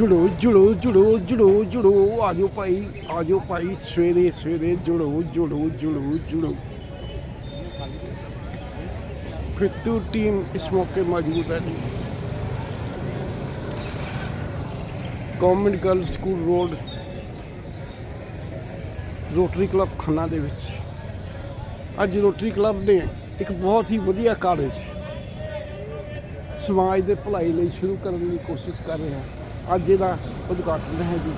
ਜੁੜੋ ਜੁੜੋ ਜੁੜੋ ਜੁੜੋ ਜੁੜੋ, ਆਜੋ ਭਾਈ ਆਜੋ ਭਾਈ, ਸਵੇਰੇ ਸਵੇਰੇ ਜੁੜੋ ਜੁੜੋ ਜੁੜੋ ਜੁੜੋ। ਫਿੱਤੂ ਟੀਮ ਇਸ ਮੌਕੇ ਮੌਜੂਦ ਹੈ। ਜੀ government girl school road Rotary Club Khanna ਦੇ ਵਿੱਚ। ਅੱਜ ਰੋਟਰੀ ਕਲੱਬ ਨੇ ਇੱਕ ਬਹੁਤ ਹੀ ਵਧੀਆ ਕਾਰਜ ਸਮਾਜ ਦੇ ਭਲਾਈ ਲਈ ਸ਼ੁਰੂ ਕਰਨ ਦੀ ਕੋਸ਼ਿਸ਼ ਕਰ ਰਿਹਾ। ਹਾਂ ਅੱਜ ਇਹਦਾ ਉਦਘਾਟਨ ਹੈ ਜੀ।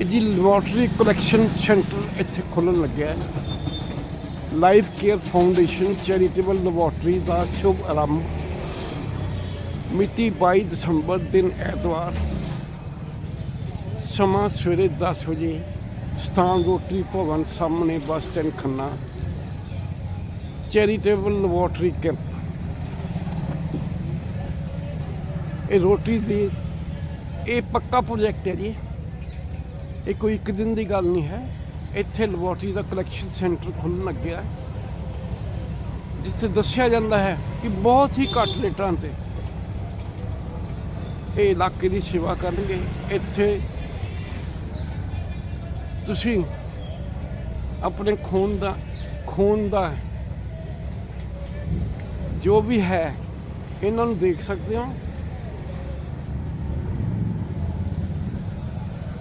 ਇਹ ਜੀ ਲੈਬੋਰਟਰੀ ਕਲੈਕਸ਼ਨ ਸੈਂਟਰ ਇੱਥੇ ਖੁੱਲਣ ਲੱਗਿਆ ਹੈ। Life Care Foundation charitable laboratory ਦਾ ਸ਼ੁਭ ਆਰੰਭ ਮਿਤੀ 22 ਦਸੰਬਰ ਦਿਨ ਐਤਵਾਰ ਸਮਾਂ ਸਵੇਰੇ 10 ਵਜੇ ਸਥਾਨ ਰੋਟਰੀ ਭਵਨ ਸਾਹਮਣੇ bus stand Khanna. Charitable laboratory camp ਇਹ ਰੋਟਰੀ ਦੀ ਇਹ ਪੱਕਾ ਪ੍ਰੋਜੈਕਟ ਹੈ ਜੀ। ਇਹ ਕੋਈ ਇੱਕ ਦਿਨ ਦੀ ਗੱਲ ਨਹੀਂ ਹੈ। ਇੱਥੇ ਲੈਬੋਰਟਰੀ ਦਾ ਕਲੈਕਸ਼ਨ ਸੈਂਟਰ ਖੁੱਲ੍ਹਣ ਲੱਗਿਆ ਹੈ, ਜਿਸ ਤੇ ਦੱਸਿਆ ਜਾਂਦਾ ਹੈ ਕਿ ਬਹੁਤ ਹੀ ਘੱਟ ਰੇਟਾਂ ਤੇ ਇਹ ਇਲਾਕੇ ਦੀ ਸੇਵਾ ਕਰਨਗੇ। ਇੱਥੇ ਤੁਸੀਂ ਆਪਣੇ ਖੂਨ ਦਾ ਖੂਨ ਦਾ ਜੋ ਵੀ ਹੈ ਇਹਨਾਂ ਨੂੰ ਦੇਖ ਸਕਦੇ ਹੋ।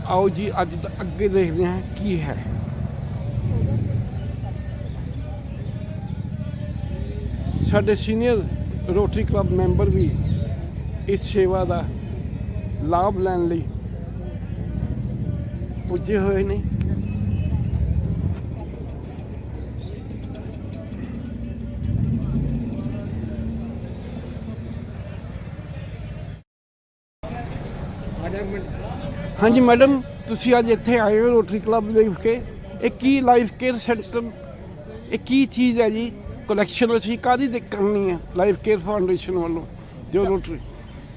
ਆਓ ਜੀ, ਅੱਜ ਅੱਗੇ ਦੇਖਦੇ ਹਾਂ ਕੀ ਹੈ। ਸਾਡੇ ਸੀਨੀਅਰ ਰੋਟਰੀ ਕਲੱਬ ਮੈਂਬਰ ਵੀ ਇਸ ਸੇਵਾ ਦਾ ਲਾਭ ਲੈਣ ਲਈ ਪੁੱਜੇ ਹੋਏ ਨੇ। ਹਾਂਜੀ, ਮੈਡਮ, ਤੁਸੀਂ ਅੱਜ ਇੱਥੇ ਆਏ ਹੋ ਰੋਟਰੀ ਕਲੱਬ ਦੇ ਕੇ। ਇਹ ਕੀ ਲਾਈਫ ਕੇਅਰ ਸੈਂਟਰ ਇਹ ਕੀ ਚੀਜ਼ ਹੈ ਜੀ? ਕਲੈਕਸ਼ਨ ਅਸੀਂ ਕਾਦੀ ਦੇ ਕਰਨੀ ਹੈ? ਲਾਈਫ ਕੇਅਰ ਫਾਊਂਡੇਸ਼ਨ ਵੱਲੋਂ, ਜੋ ਰੋਟਰੀ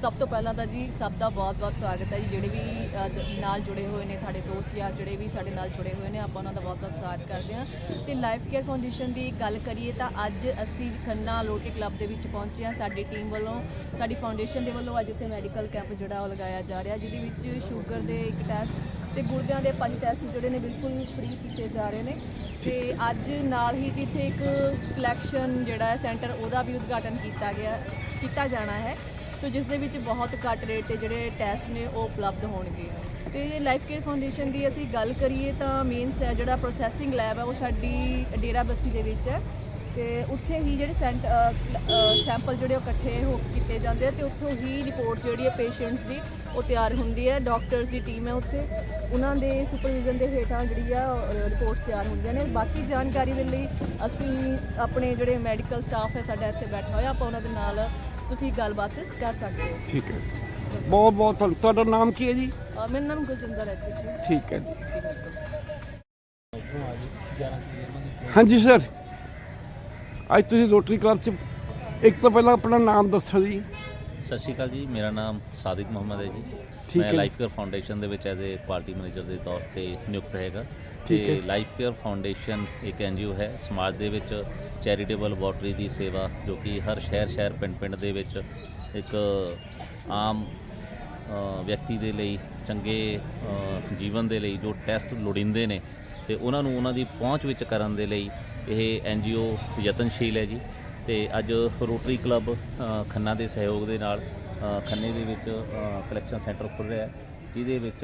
ਸਭ ਤੋਂ ਪਹਿਲਾਂ ਤਾਂ ਜੀ ਸਭ ਦਾ ਬਹੁਤ-ਬਹੁਤ ਸਵਾਗਤ ਹੈ ਜੀ। ਜਿਹੜੇ ਵੀ ਅ, ਨਾਲ ਜੁੜੇ ਹੋਏ ਨੇ ਸਾਡੇ ਦੋਸਤ ਯਾਰ ਜਿਹੜੇ ਵੀ ਸਾਡੇ ਨਾਲ ਜੁੜੇ ਹੋਏ ਨੇ ਆਪਾਂ ਉਹਨਾਂ ਦਾ ਬਹੁਤ-ਬਹੁਤ ਸਵਾਗਤ ਕਰਦੇ ਹਾਂ। ਤੇ ਲਾਈਫ ਕੇਅਰ ਫਾਊਂਡੇਸ਼ਨ ਦੀ ਗੱਲ ਕਰੀਏ ਤਾਂ ਅੱਜ ਅਸੀਂ ਖੰਨਾ ਲੋਟੀ ਕਲੱਬ ਦੇ ਵਿੱਚ ਪਹੁੰਚੇ ਹਾਂ। ਸਾਡੀ ਟੀਮ ਵੱਲੋਂ ਸਾਡੀ ਫਾਊਂਡੇਸ਼ਨ ਦੇ ਵੱਲੋਂ ਅੱਜ ਇੱਥੇ ਮੈਡੀਕਲ ਕੈਂਪ ਜਿਹੜਾ ਉਹ ਲਗਾਇਆ ਜਾ ਰਿਹਾ ਜਿਹਦੇ ਵਿੱਚ ਸ਼ੂਗਰ ਦੇ ਇੱਕ ਟੈਸਟ ਤੇ ਗੁਰਦਿਆਂ ਦੇ ਪੰਜ ਟੈਸਟ ਜਿਹੜੇ ਨੇ ਬਿਲਕੁਲ ਫ੍ਰੀ ਕੀਤੇ ਜਾ ਰਹੇ ਨੇ। ਤੇ ਅੱਜ ਨਾਲ ਹੀ ਜਿੱਥੇ ਇੱਕ ਕਲੈਕਸ਼ਨ ਜਿਹੜਾ ਹੈ ਸੈਂਟਰ ਉਹਦਾ ਵੀ ਉਦਘਾਟਨ ਕੀਤਾ ਗਿਆ ਕੀਤਾ ਜਾਣਾ ਹੈ। ਸੋ ਜਿਸ ਦੇ ਵਿੱਚ ਬਹੁਤ ਘੱਟ ਰੇਟ ਤੇ ਜਿਹੜੇ ਟੈਸਟ ਨੇ, ਉਹ ਉਪਲਬਧ ਹੋਣਗੇ। ਤੇ ਲਾਈਫ ਕੇਅਰ ਫਾਊਂਡੇਸ਼ਨ ਦੀ ਅਸੀਂ ਗੱਲ ਕਰੀਏ ਤਾਂ ਮੇਨ ਜਿਹੜਾ ਪ੍ਰੋਸੈਸਿੰਗ ਲੈਬ ਹੈ, ਉਹ ਸਾਡੀ ਡੇਰਾ ਬੱਸੀ ਦੇ ਵਿੱਚ ਹੈ। ਤੇ ਉੱਥੇ ਹੀ ਜਿਹੜੇ ਸੈਂਟ ਸੈਂਪਲ ਜਿਹੜੇ ਉਹ ਇਕੱਠੇ ਹੋ ਕੀਤੇ ਜਾਂਦੇ ਆ ਤੇ ਉੱਥੋਂ ਹੀ ਰਿਪੋਰਟ ਜਿਹੜੀ ਹੈ ਪੇਸ਼ੈਂਟਸ ਦੀ, ਉਹ ਤਿਆਰ ਹੁੰਦੀ ਹੈ। ਡਾਕਟਰਸ ਦੀ ਟੀਮ ਹੈ ਉੱਥੇ। ਉਹਨਾਂ ਦੇ ਸੁਪਰਵਿਜ਼ਨ ਦੇ ਹੇਠਾਂ ਜਿਹੜੀ ਆ ਰਿਪੋਰਟਸ ਤਿਆਰ ਹੁੰਦੀਆਂ ਨੇ। ਬਾਕੀ ਜਾਣਕਾਰੀ ਦੇ ਲਈ ਅਸੀਂ ਆਪਣੇ ਜਿਹੜੇ ਮੈਡੀਕਲ ਸਟਾਫ ਹੈ, ਸਾਡਾ ਇੱਥੇ ਬੈਠਾ ਹੋਇਆ, ਆਪਾਂ ਉਹਨਾਂ ਦੇ ਨਾਲ ਤੁਸੀਂ ਗੱਲਬਾਤ ਕਰ ਸਕਦੇ ਹੋ। ਠੀਕ ਹੈ। ਬਹੁਤ ਬਹੁਤ ਤੁਹਾਡਾ ਨਾਮ ਕੀ ਹੈ ਜੀ? ਅ, ਮੇਰਾ ਨਾਮ ਗੁਲਜਿੰਦਰ ਹੈ ਜੀ। ਠੀਕ ਹੈ ਜੀ। ਜੀ ਬਿਲਕੁਲ। ਹਾਂਜੀ ਸਰ। ਅੱਜ ਤੁਸੀਂ ਰੋਟਰੀ ਕਲੱਬ ਚ ਇੱਕ ਤੋਂ ਪਹਿਲਾਂ ਆਪਣਾ ਨਾਮ ਦੱਸੋ ਜੀ। ਸਤਿ ਸ਼੍ਰੀ ਅਕਾਲ ਜੀ ਮੇਰਾ ਨਾਮ ਸਾਦਿਕ ਮੁਹੰਮਦ ਹੈ ਜੀ। ਠੀਕ ਮੈਂ। ਲਾਈਫ ਕੇਅਰ ਫਾਊਂਡੇਸ਼ਨ ਦੇ ਵਿੱਚ ਐਜ਼ ਅ ਪਾਰਟੀ ਮੈਨੇਜਰ ਦੇ ਤੌਰ ਤੇ ਨਿਯੁਕਤ ਹੈਗਾ। ਠੀਕ ਹੈ। ਤੇ ਲਾਈਫ ਕੇਅਰ ਫਾਊਂਡੇਸ਼ਨ ਇੱਕ ਐਨਜੀਓ ਹੈ। ਸਮਾਜ ਦੇ ਵਿੱਚ ਚੈਰੀਟੇਬਲ ਲੈਬੋਰਟਰੀ ਦੀ ਸੇਵਾ ਜੋ ਕਿ ਹਰ ਸ਼ਹਿਰ ਸ਼ਹਿਰ ਪਿੰਡ ਪਿੰਡ ਦੇ ਵਿੱਚ ਇੱਕ ਆਮ ਅ, ਵਿਅਕਤੀ ਦੇ ਲਈ ਚੰਗੇ ਅ, ਜੀਵਨ ਦੇ ਲਈ ਜੋ ਟੈਸਟ ਲੋੜੀਂਦੇ ਨੇ ਤੇ ਉਹਨਾਂ ਨੂੰ ਉਹਨਾਂ ਦੀ ਪਹੁੰਚ ਵਿੱਚ ਕਰਨ ਦੇ ਲਈ ਇਹ ਐਨਜੀਓ ਯਤਨਸ਼ੀਲ ਹੈ ਜੀ। ਤੇ ਅੱਜ ਰੋਟਰੀ ਕਲੱਬ ਅ, ਖੰਨਾ ਦੇ ਸਹਿਯੋਗ ਦੇ ਨਾਲ ਅ, ਖੰਨੇ ਦੇ ਵਿੱਚ ਕਲੈਕਸ਼ਨ ਸੈਂਟਰ ਖੁੱਲ ਰਿਹਾ ਹੈ। ਜਿਹਦੇ ਵਿੱਚ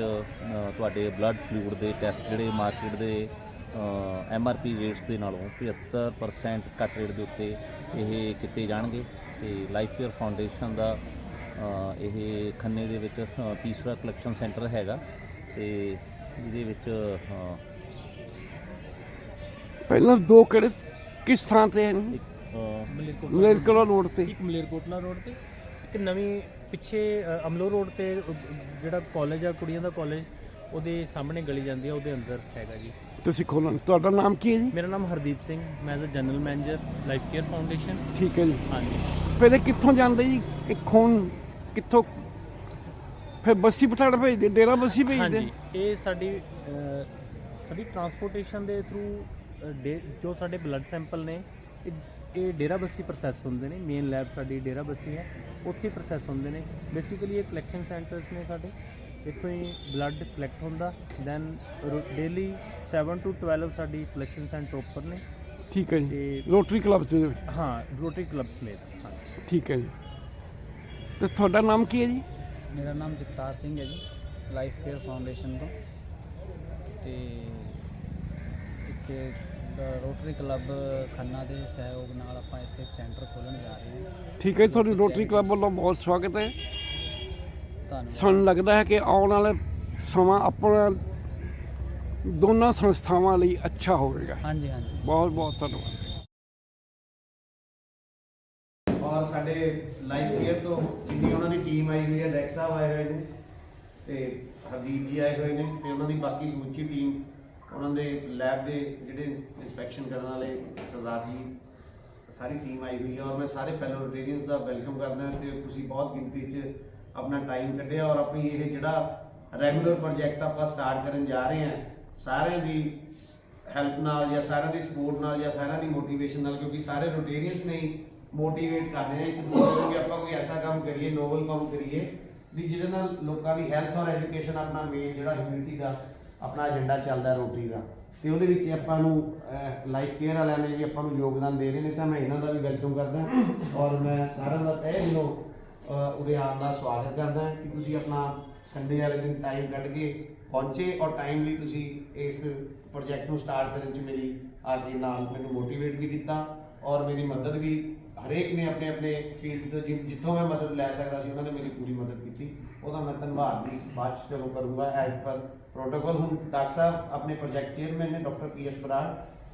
ਤੁਹਾਡੇ ਬਲੱਡ ਫਲੂਇਡ ਦੇ ਟੈਸਟ ਜਿਹੜੇ ਮਾਰਕੀਟ ਦੇ ਐਮਆਰਪੀ ਰੇਟਸ ਦੇ ਨਾਲੋਂ 75% ਘੱਟ ਰੇਟ ਦੇ ਉੱਤੇ ਇਹ ਕੀਤੇ ਜਾਣਗੇ ਤੇ ਲਾਈਫ ਕੇਅਰ ਫਾਊਂਡੇਸ਼ਨ ਦਾ ਇਹ ਖੰਨੇ ਦੇ ਵਿੱਚ ਤੀਸਰਾ ਕਲੈਕਸ਼ਨ ਸੈਂਟਰ ਹੈਗਾ ਤੇ ਇਹਦੇ ਵਿੱਚ ਪਹਿਲਾਂ ਦੋ ਕਿਹੜੇ ਕਿਸ ਥਾਂ ਤੇ ਹਨ ਮਲੇਰਕੋਲਾ ਰੋਡ ਤੇ। ਇੱਕ ਮਲੇਰਕੋਟਲਾ ਰੋਡ ਤੇ ਇੱਕ ਨਵੀਂ ਪਿੱਛੇ ਅਮਲੋ ਰੋਡ ਤੇ ਜਿਹੜਾ ਕਾਲਜ ਆ ਕੁੜੀਆਂ ਦਾ ਕਾਲਜ ਉਹਦੇ ਸਾਹਮਣੇ ਗਲੀ ਜਾਂਦੀ ਆ ਉਹਦੇ ਅੰਦਰ ਹੈਗਾ ਜੀ। ਤੁਸੀਂ ਖੋਲਣ ਤੁਹਾਡਾ ਨਾਮ ਕੀ ਹੈ ਜੀ? ਮੇਰਾ ਨਾਮ ਹਰਦੀਪ ਸਿੰਘ ਮੈਂ as a general manager Life Care Foundation ਠੀਕ ਹੈ ਜੀ। ਹਾਂਜੀ। ਫਿਰ ਇਹ ਕਿੱਥੋਂ ਜਾਂਦੇ ਜੀ? ਇਹ ਖੂਨ ਕਿੱਥੋਂ? ਫਿਰ ਬੱਸੀ ਪਠਾੜ ਭੇਜਦੇ ਡੇਰਾ ਬੱਸੀ ਭੇਜਦੇ? ਹਾਂਜੀ। ਇਹ ਸਾਡੀ ਸਾਡੀ ਟਰਾਂਸਪੋਰਟੇਸ਼ਨ ਦੇ ਥਰੂ ਜੋ ਸਾਡੇ ਬਲੱਡ ਸੈਂਪਲ ਨੇ ਇਹ ਇਹ ਡੇਰਾ ਬੱਸੀ ਪ੍ਰੋਸੈਸ ਹੁੰਦੇ ਨੇ ਮੇਨ ਲੈਬ ਸਾਡੀ ਡੇਰਾ ਬੱਸੀ ਹੈ ਉੱਥੇ ਪ੍ਰੋਸੈਸ ਹੁੰਦੇ ਨੇ। ਬੇਸਿਕਲੀ ਇਹ ਕਲੈਕਸ਼ਨ ਸੈਂਟਰਸ ਨੇ ਸਾਡੇ ਇੱਥੋਂ ਹੀ ਬਲੱਡ ਕਲੈਕਟ ਹੁੰਦਾ ਦੈਨ ਡੇਲੀ 7 ਟੂ 12 ਸਾਡੀ ਕਲੈਕਸ਼ਨ ਸੈਂਟਰ ਓਪਨ ਨੇ। ਠੀਕ ਹੈ ਜੀ। ਤੇ ਰੋਟਰੀ ਕਲੱਬ ਚ ਹਾਂ ਰੋਟਰੀ ਕਲੱਬ ਸਮੇਤ ਹਾਂ। ਠੀਕ ਹੈ ਜੀ। ਤੇ ਤੁਹਾਡਾ ਨਾਮ ਕੀ ਹੈ ਜੀ? ਮੇਰਾ ਨਾਮ ਜਗਤਾਰ ਸਿੰਘ ਹੈ ਜੀ ਲਾਈਫ ਕੇਅਰ ਫਾਊਂਡੇਸ਼ਨ ਤੋਂ। ਤੇ ਇੱਥੇ ਰੋਟਰੀ ਕਲੱਬ ਖੰਨਾ ਦੇ ਸਹਿਯੋਗ ਨਾਲ ਆਪਾਂ ਇੱਥੇ ਇੱਕ ਸੈਂਟਰ ਖੋਲ੍ਹਣ ਜਾ ਰਹੇ ਹਾਂ। ਠੀਕ ਹੈ ਜੀ, ਤੁਹਾਡੀ ਰੋਟਰੀ ਕਲੱਬ ਵੱਲੋਂ ਬਹੁਤ ਸਵਾਗਤ ਹੈ। ਧੰਨਵਾਦ। ਸਾਨੂੰ ਲੱਗਦਾ ਹੈ ਕਿ ਆਉਣ ਵਾਲਾ ਸਮਾਂ ਆਪਣਾ ਦੋਨਾਂ ਸੰਸਥਾਵਾਂ ਲਈ ਅੱਛਾ ਹੋਵੇਗਾ। ਹਾਂਜੀ ਹਾਂਜੀ। ਬਹੁਤ ਬਹੁਤ ਧੰਨਵਾਦ। ਔਰ ਸਾਡੇ ਲਾਈਫ ਕੇਅਰ ਤੋਂ ਜਿੰਨੀ ਉਹਨਾਂ ਦੀ ਟੀਮ ਆਈ ਹੋਈ ਹੈ ਡੈਕ ਸਾਹਿਬ ਆਏ ਹੋਏ ਨੇ ਤੇ ਹਰਦੀਪ ਜੀ ਆਏ ਹੋਏ ਨੇ ਤੇ ਉਹਨਾਂ ਦੀ ਬਾਕੀ ਸਮੁੱਚੀ ਟੀਮ ਉਹਨਾਂ ਦੇ ਲੈਬ ਦੇ ਜਿਹੜੇ ਇਨਸਪੈਕਸ਼ਨ ਕਰਨ ਵਾਲੇ ਸਰਦਾਰ ਜੀ, ਸਾਰੀ ਟੀਮ ਆਈ ਹੋਈ ਹੈ ਔਰ ਮੈਂ ਸਾਰੇ ਫੈਲੋ ਰੋਟੇਰੀਅਨਸ ਦਾ ਵੈਲਕਮ ਕਰਦਾ ਤੇ ਤੁਸੀਂ ਬਹੁਤ ਗਿਣਤੀ 'ਚ ਆਪਣਾ ਟਾਈਮ ਕੱਢਿਆ ਔਰ ਆਪਣੀ ਇਹ ਜਿਹੜਾ ਰੈਗੂਲਰ ਪ੍ਰੋਜੈਕਟ ਆਪਾਂ ਸਟਾਰਟ ਕਰਨ ਜਾ ਰਹੇ ਹਾਂ, ਸਾਰਿਆਂ ਦੀ ਹੈਲਪ ਨਾਲ ਜਾਂ ਸਾਰਿਆਂ ਦੀ ਸਪੋਰਟ ਨਾਲ ਜਾਂ ਸਾਰਿਆਂ ਦੀ ਮੋਟੀਵੇਸ਼ਨ ਨਾਲ, ਕਿਉਂਕਿ ਸਾਰੇ ਰੋਟੇਰੀਅਨਸ ਨੇ ਮੋਟੀਵੇਟ ਕਰਦੇ ਆ ਇੱਕ ਦੂਜੇ ਨੂੰ ਕਿ ਆਪਾਂ ਕੋਈ ਐਸਾ ਕੰਮ ਕਰੀਏ ਨੋਬਲ ਕੰਮ ਕਰੀਏ ਵੀ ਜਿਹਦੇ ਨਾਲ ਲੋਕਾਂ ਦੀ ਹੈਲਥ ਔਰ ਐਜੂਕੇਸ਼ਨ ਆਪਣਾ ਮੇਨ ਜਿਹੜਾ ਹਿਊਮਨਿਟੀ ਦਾ ਆਪਣਾ ਏਜੰਡਾ ਚੱਲਦਾ ਰੋਟੀ ਦਾ। ਤੇ ਉਹਦੇ ਵਿੱਚ ਆਪਾਂ ਨੂੰ ਲਾਈਫ ਕੇਅਰ ਵਾਲਿਆਂ ਨੇ ਵੀ ਆਪਾਂ ਨੂੰ ਯੋਗਦਾਨ ਦੇ ਰਹੇ ਨੇ, ਤਾਂ ਮੈਂ ਇਹਨਾਂ ਦਾ ਵੀ ਵੈਲਕਮ ਕਰਦਾ ਔਰ ਮੈਂ ਸਾਰਿਆਂ ਦਾ ਤਹਿ ਦਿਲੋਂ ਉਹਦੇ ਆਉਣ ਦਾ ਸਵਾਗਤ ਕਰਦਾ ਕਿ ਤੁਸੀਂ ਆਪਣਾ ਸੰਡੇ ਵਾਲੇ ਦਿਨ ਟਾਈਮ ਕੱਢ ਕੇ ਪਹੁੰਚੇ ਔਰ ਟਾਈਮਲੀ ਤੁਸੀਂ ਇਸ ਪ੍ਰੋਜੈਕਟ ਨੂੰ ਸਟਾਰਟ ਕਰਨ 'ਚ ਮੇਰੀ ਆ ਕੇ ਨਾਲ ਮੈਨੂੰ ਮੋਟੀਵੇਟ ਵੀ ਕੀਤਾ ਔਰ ਮੇਰੀ ਮਦਦ ਵੀ ਹਰੇਕ ਨੇ ਆਪਣੇ ਆਪਣੇ ਫੀਲਡ ਤੋਂ ਜਿ- ਜਿੱਥੋਂ ਮੈਂ ਮਦਦ ਲੈ ਸਕਦਾ ਸੀ, ਉਹਨਾਂ ਨੇ ਮੇਰੀ ਪੂਰੀ ਮਦਦ ਕੀਤੀ। ਉਹਦਾ ਮੈਂ ਧੰਨਵਾਦ ਵੀ ਬਾਅਦ 'ਚ ਚਲੋ ਕਰੂੰਗਾ ਐਜ਼ ਪਰ ਪ੍ਰੋਟੋਕਾਲ ਹੁਣ ਡਾਕਟਰ ਸਾਹਿਬ ਆਪਣੇ ਪ੍ਰੋਜੈਕਟ ਚੇਅਰਮੈਨ ਨੇ ਡਾਕਟਰ ਪੀ ਐਸ ਬਰਾੜ।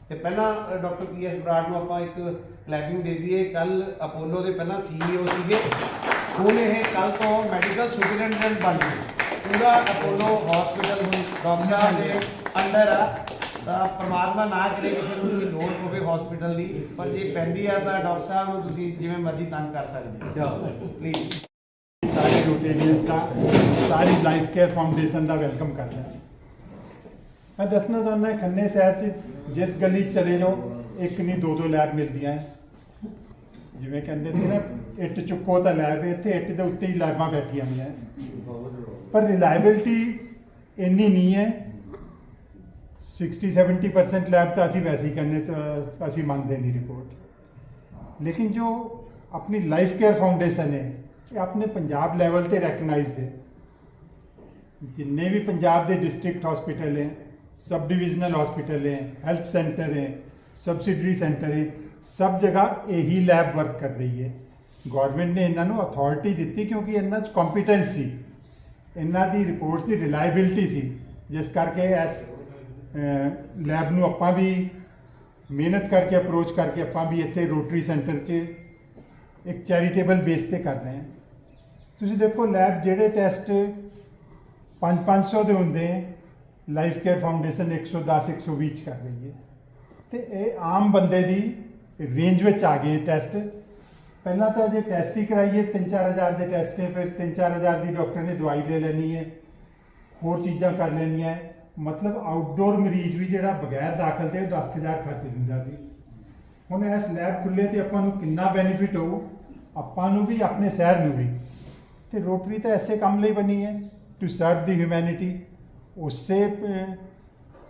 ਤੇ ਪਹਿਲਾਂ ਡਾਕਟਰ ਪੀ ਐਸ ਬਰਾੜ ਨੂੰ ਆਪਾਂ ਇੱਕ ਕਲੈਪਿੰਗ ਦੇ ਦਈਏ। ਕੱਲ ਅਪੋਲੋ ਦੇ ਪਹਿਲਾਂ ਸੀਈਓ ਸੀਗੇ। ਹੁਣ ਇਹ ਕੱਲ ਤੋਂ ਮੈਡੀਕਲ ਸੁਪਰਡੈਂਟੈਂਟ ਬਣ ਗਏ। ਪੂਰਾ ਅਪੋਲੋ ਹਸਪੀਟਲ ਹੁਣ ਡਾਕਟਰ ਸਾਹਿਬ ਦੇ ਅੰਡਰ ਆ। ਤਾਂ ਪ੍ਰਮਾਤਮਾ ਨਾ ਕਰੇ ਕਿਸੇ ਨੂੰ ਕੋਈ ਲੋੜ ਹੋਵੇ ਹਸਪੀਟਲ ਦੀ। ਪਰ ਜੇ ਪੈਂਦੀ ਆ ਤਾਂ ਡਾਕਟਰ ਸਾਹਿਬ ਨੂੰ ਤੁਸੀਂ ਜਿਵੇਂ ਮਰਜ਼ੀ ਤੰਗ ਕਰ ਸਕਦੇ ਹੋ। ਪਲੀਜ਼ ਸਾਰੇ ਰੋਟੇਰੀਅਨਸ ਦਾ, ਸਾਰੀ ਲਾਈਫ ਕੇਅਰ ਫਾਊਂਡੇਸ਼ਨ ਦਾ ਵੈਲਕਮ ਕਰਦਾ ਮੈਂ ਦੱਸਣਾ ਚਾਹੁੰਦਾ ਖੰਨੇ ਸ਼ਹਿਰ 'ਚ ਜਿਸ ਗਲੀ 'ਚ ਚਲੇ ਜਾਓ, ਇੱਕ ਨਹੀਂ, ਦੋ ਦੋ ਲੈਬ ਮਿਲਦੀਆਂ ਹੈ। ਜਿਵੇਂ ਕਹਿੰਦੇ ਸੀ ਨਾ, ਇੱਟ ਚੁੱਕੋ ਤਾਂ ਲੈਬ ਇੱਥੇ ਇੱਟ ਦੇ ਉੱਤੇ ਹੀ ਲੈਬਾਂ ਬੈਠੀਆਂ ਹੋਈਆਂ ਪਰ ਰਿਲਾਇਬਿਲਟੀ ਇੰਨੀ ਨਹੀਂ ਹੈ। 60 70% ਲੈਬ ਤਾਂ ਅਸੀਂ ਵੈਸੇ ਹੀ ਕਹਿੰਦੇ, ਤਾਂ ਅਸੀਂ ਮੰਨਦੇ ਨਹੀਂ ਰਿਪੋਰਟ ਲੇਕਿਨ ਜੋ ਆਪਣੀ ਲਾਈਫ ਕੇਅਰ ਫਾਊਂਡੇਸ਼ਨ ਹੈ ਇਹ ਆਪਣੇ ਪੰਜਾਬ ਲੈਵਲ ਤੇ ਰੈਕਗਨਾਈਜ਼ਡ ਹੈ ਜਿੰਨੇ ਵੀ ਪੰਜਾਬ ਦੇ ਡਿਸਟ੍ਰਿਕਟ ਹਸਪੀਟਲ ਹੈ ਸਬ ਡਿਵੀਜ਼ਨਲ ਹਸਪੀਟਲ ਹੈ ਹੈਲਥ ਸੈਂਟਰ ਹੈ ਸਬਸਿਡਰੀ ਸੈਂਟਰ ਹੈ, ਸਭ ਜਗ੍ਹਾ ਇਹੀ ਲੈਬ ਵਰਕ ਕਰ ਰਹੀ ਹੈ। ਗਵਰਨਮੈਂਟ ਨੇ ਇਹਨਾਂ ਨੂੰ ਅਥਾਰਟੀ ਦਿੱਤੀ ਕਿਉਂਕਿ ਇਹਨਾਂ 'ਚ ਕੰਪੀਟੈਂਸ ਸੀ। ਇਹਨਾਂ ਦੀ ਰਿਪੋਰਟਸ ਦੀ ਰਿਲਾਇਬਿਲਟੀ ਸੀ। ਜਿਸ ਕਰਕੇ ਇਸ ਲੈਬ ਨੂੰ ਆਪਾਂ ਵੀ ਮਿਹਨਤ ਕਰਕੇ ਅਪਰੋਚ ਕਰਕੇ ਆਪਾਂ ਵੀ ਇੱਥੇ ਰੋਟਰੀ ਸੈਂਟਰ 'ਚ ਇੱਕ ਚੈਰੀਟੇਬਲ ਬੇਸ ਤੇ ਕਰ ਰਹੇ ਹਾਂ। ਤੁਸੀਂ ਦੇਖੋ ਲੈਬ ਜਿਹੜੇ ਟੈਸਟ 5-500 ਦੇ ਹੁੰਦੇ ਲਾਈਫ ਕੇਅਰ ਫਾਊਂਡੇਸ਼ਨ 110 120 ਚ ਕਰ ਰਹੀ ਹੈ। ਤੇ ਇਹ ਆਮ ਬੰਦੇ ਦੀ ਰੇਂਜ ਵਿੱਚ ਆ ਗਏ ਟੈਸਟ ਪਹਿਲਾਂ ਤਾਂ ਜੇ ਟੈਸਟ ਹੀ ਕਰਾਈਏ 3-4000 ਦੇ ਟੈਸਟ ਹੈ, ਫਿਰ 3-4000 ਦੀ ਡਾਕਟਰ ਨੇ ਦਵਾਈ ਲੈ ਲੈਣੀ ਹੈ, ਹੋਰ ਚੀਜ਼ਾਂ ਕਰ ਲੈਣੀਆਂ ਮਤਲਬ ਆਊਟਡੋਰ ਮਰੀਜ਼ ਵੀ ਜਿਹੜਾ ਬਗੈਰ ਦਾਖਲ ਦੇ ਉਹ 10000 ਖਰਚ ਦਿੰਦਾ ਸੀ। ਹੁਣ ਇਸ ਲੈਬ ਖੁੱਲੇ ਤੇ ਆਪਾਂ ਨੂੰ ਕਿੰਨਾ ਬੈਨੀਫਿਟ ਹੋਊ, ਆਪਾਂ ਨੂੰ ਵੀ ਆਪਣੇ ਸ਼ਹਿਰ ਨੂੰ ਵੀ। ਤੇ ਰੋਟਰੀ ਤਾਂ ਐਸੇ ਕੰਮ ਲਈ ਬਣੀ ਹੈ ਟੂ ਸਰਵ ਦੀ ਹਿਊਮੈਨਿਟੀ ਉਸੇ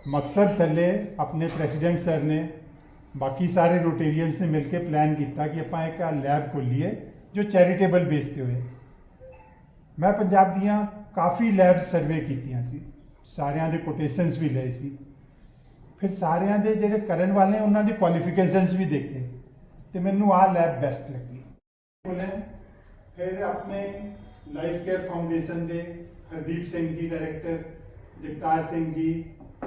ਮਕਸਦ ਥੱਲੇ ਆਪਣੇ ਪ੍ਰੈਜ਼ੀਡੈਂਟ ਸਰ ਨੇ ਬਾਕੀ ਸਾਰੇ ਰੋਟੇਰੀਅਨਸ ਨੇ ਮਿਲ ਕੇ ਪਲਾਨ ਕੀਤਾ ਕਿ ਆਪਾਂ ਇੱਕ ਲੈਬ ਖੋਲੀਏ, ਜੋ ਚੈਰੀਟੇਬਲ ਬੇਸ ਤੇ ਹੋਏ। ਮੈਂ ਪੰਜਾਬ ਦੀਆਂ ਕਾਫੀ ਲੈਬ ਸਰਵੇ ਕੀਤੀਆਂ ਸੀ। ਸਾਰਿਆਂ ਦੇ ਕੋਟੇਸ਼ਨਸ ਵੀ ਲਏ ਸੀ। ਫਿਰ ਸਾਰਿਆਂ ਦੇ ਜਿਹੜੇ ਕਰਨ ਵਾਲੇ ਉਹਨਾਂ ਦੀ ਕੁਆਲੀਫਿਕੇਸ਼ਨਸ ਵੀ ਦੇਖੇ। ਤੇ ਮੈਨੂੰ ਆਹ ਲੈਬ ਬੈਸਟ ਲੱਗੀ। ਬੋਲੇ, ਫਿਰ ਆਪਣੇ ਲਾਈਫ ਕੇਅਰ ਫਾਊਂਡੇਸ਼ਨ ਦੇ ਹਰਦੀਪ ਸਿੰਘ ਜੀ, ਡਾਇਰੈਕਟਰ ਜਗਤਾਰ ਸਿੰਘ ਜੀ,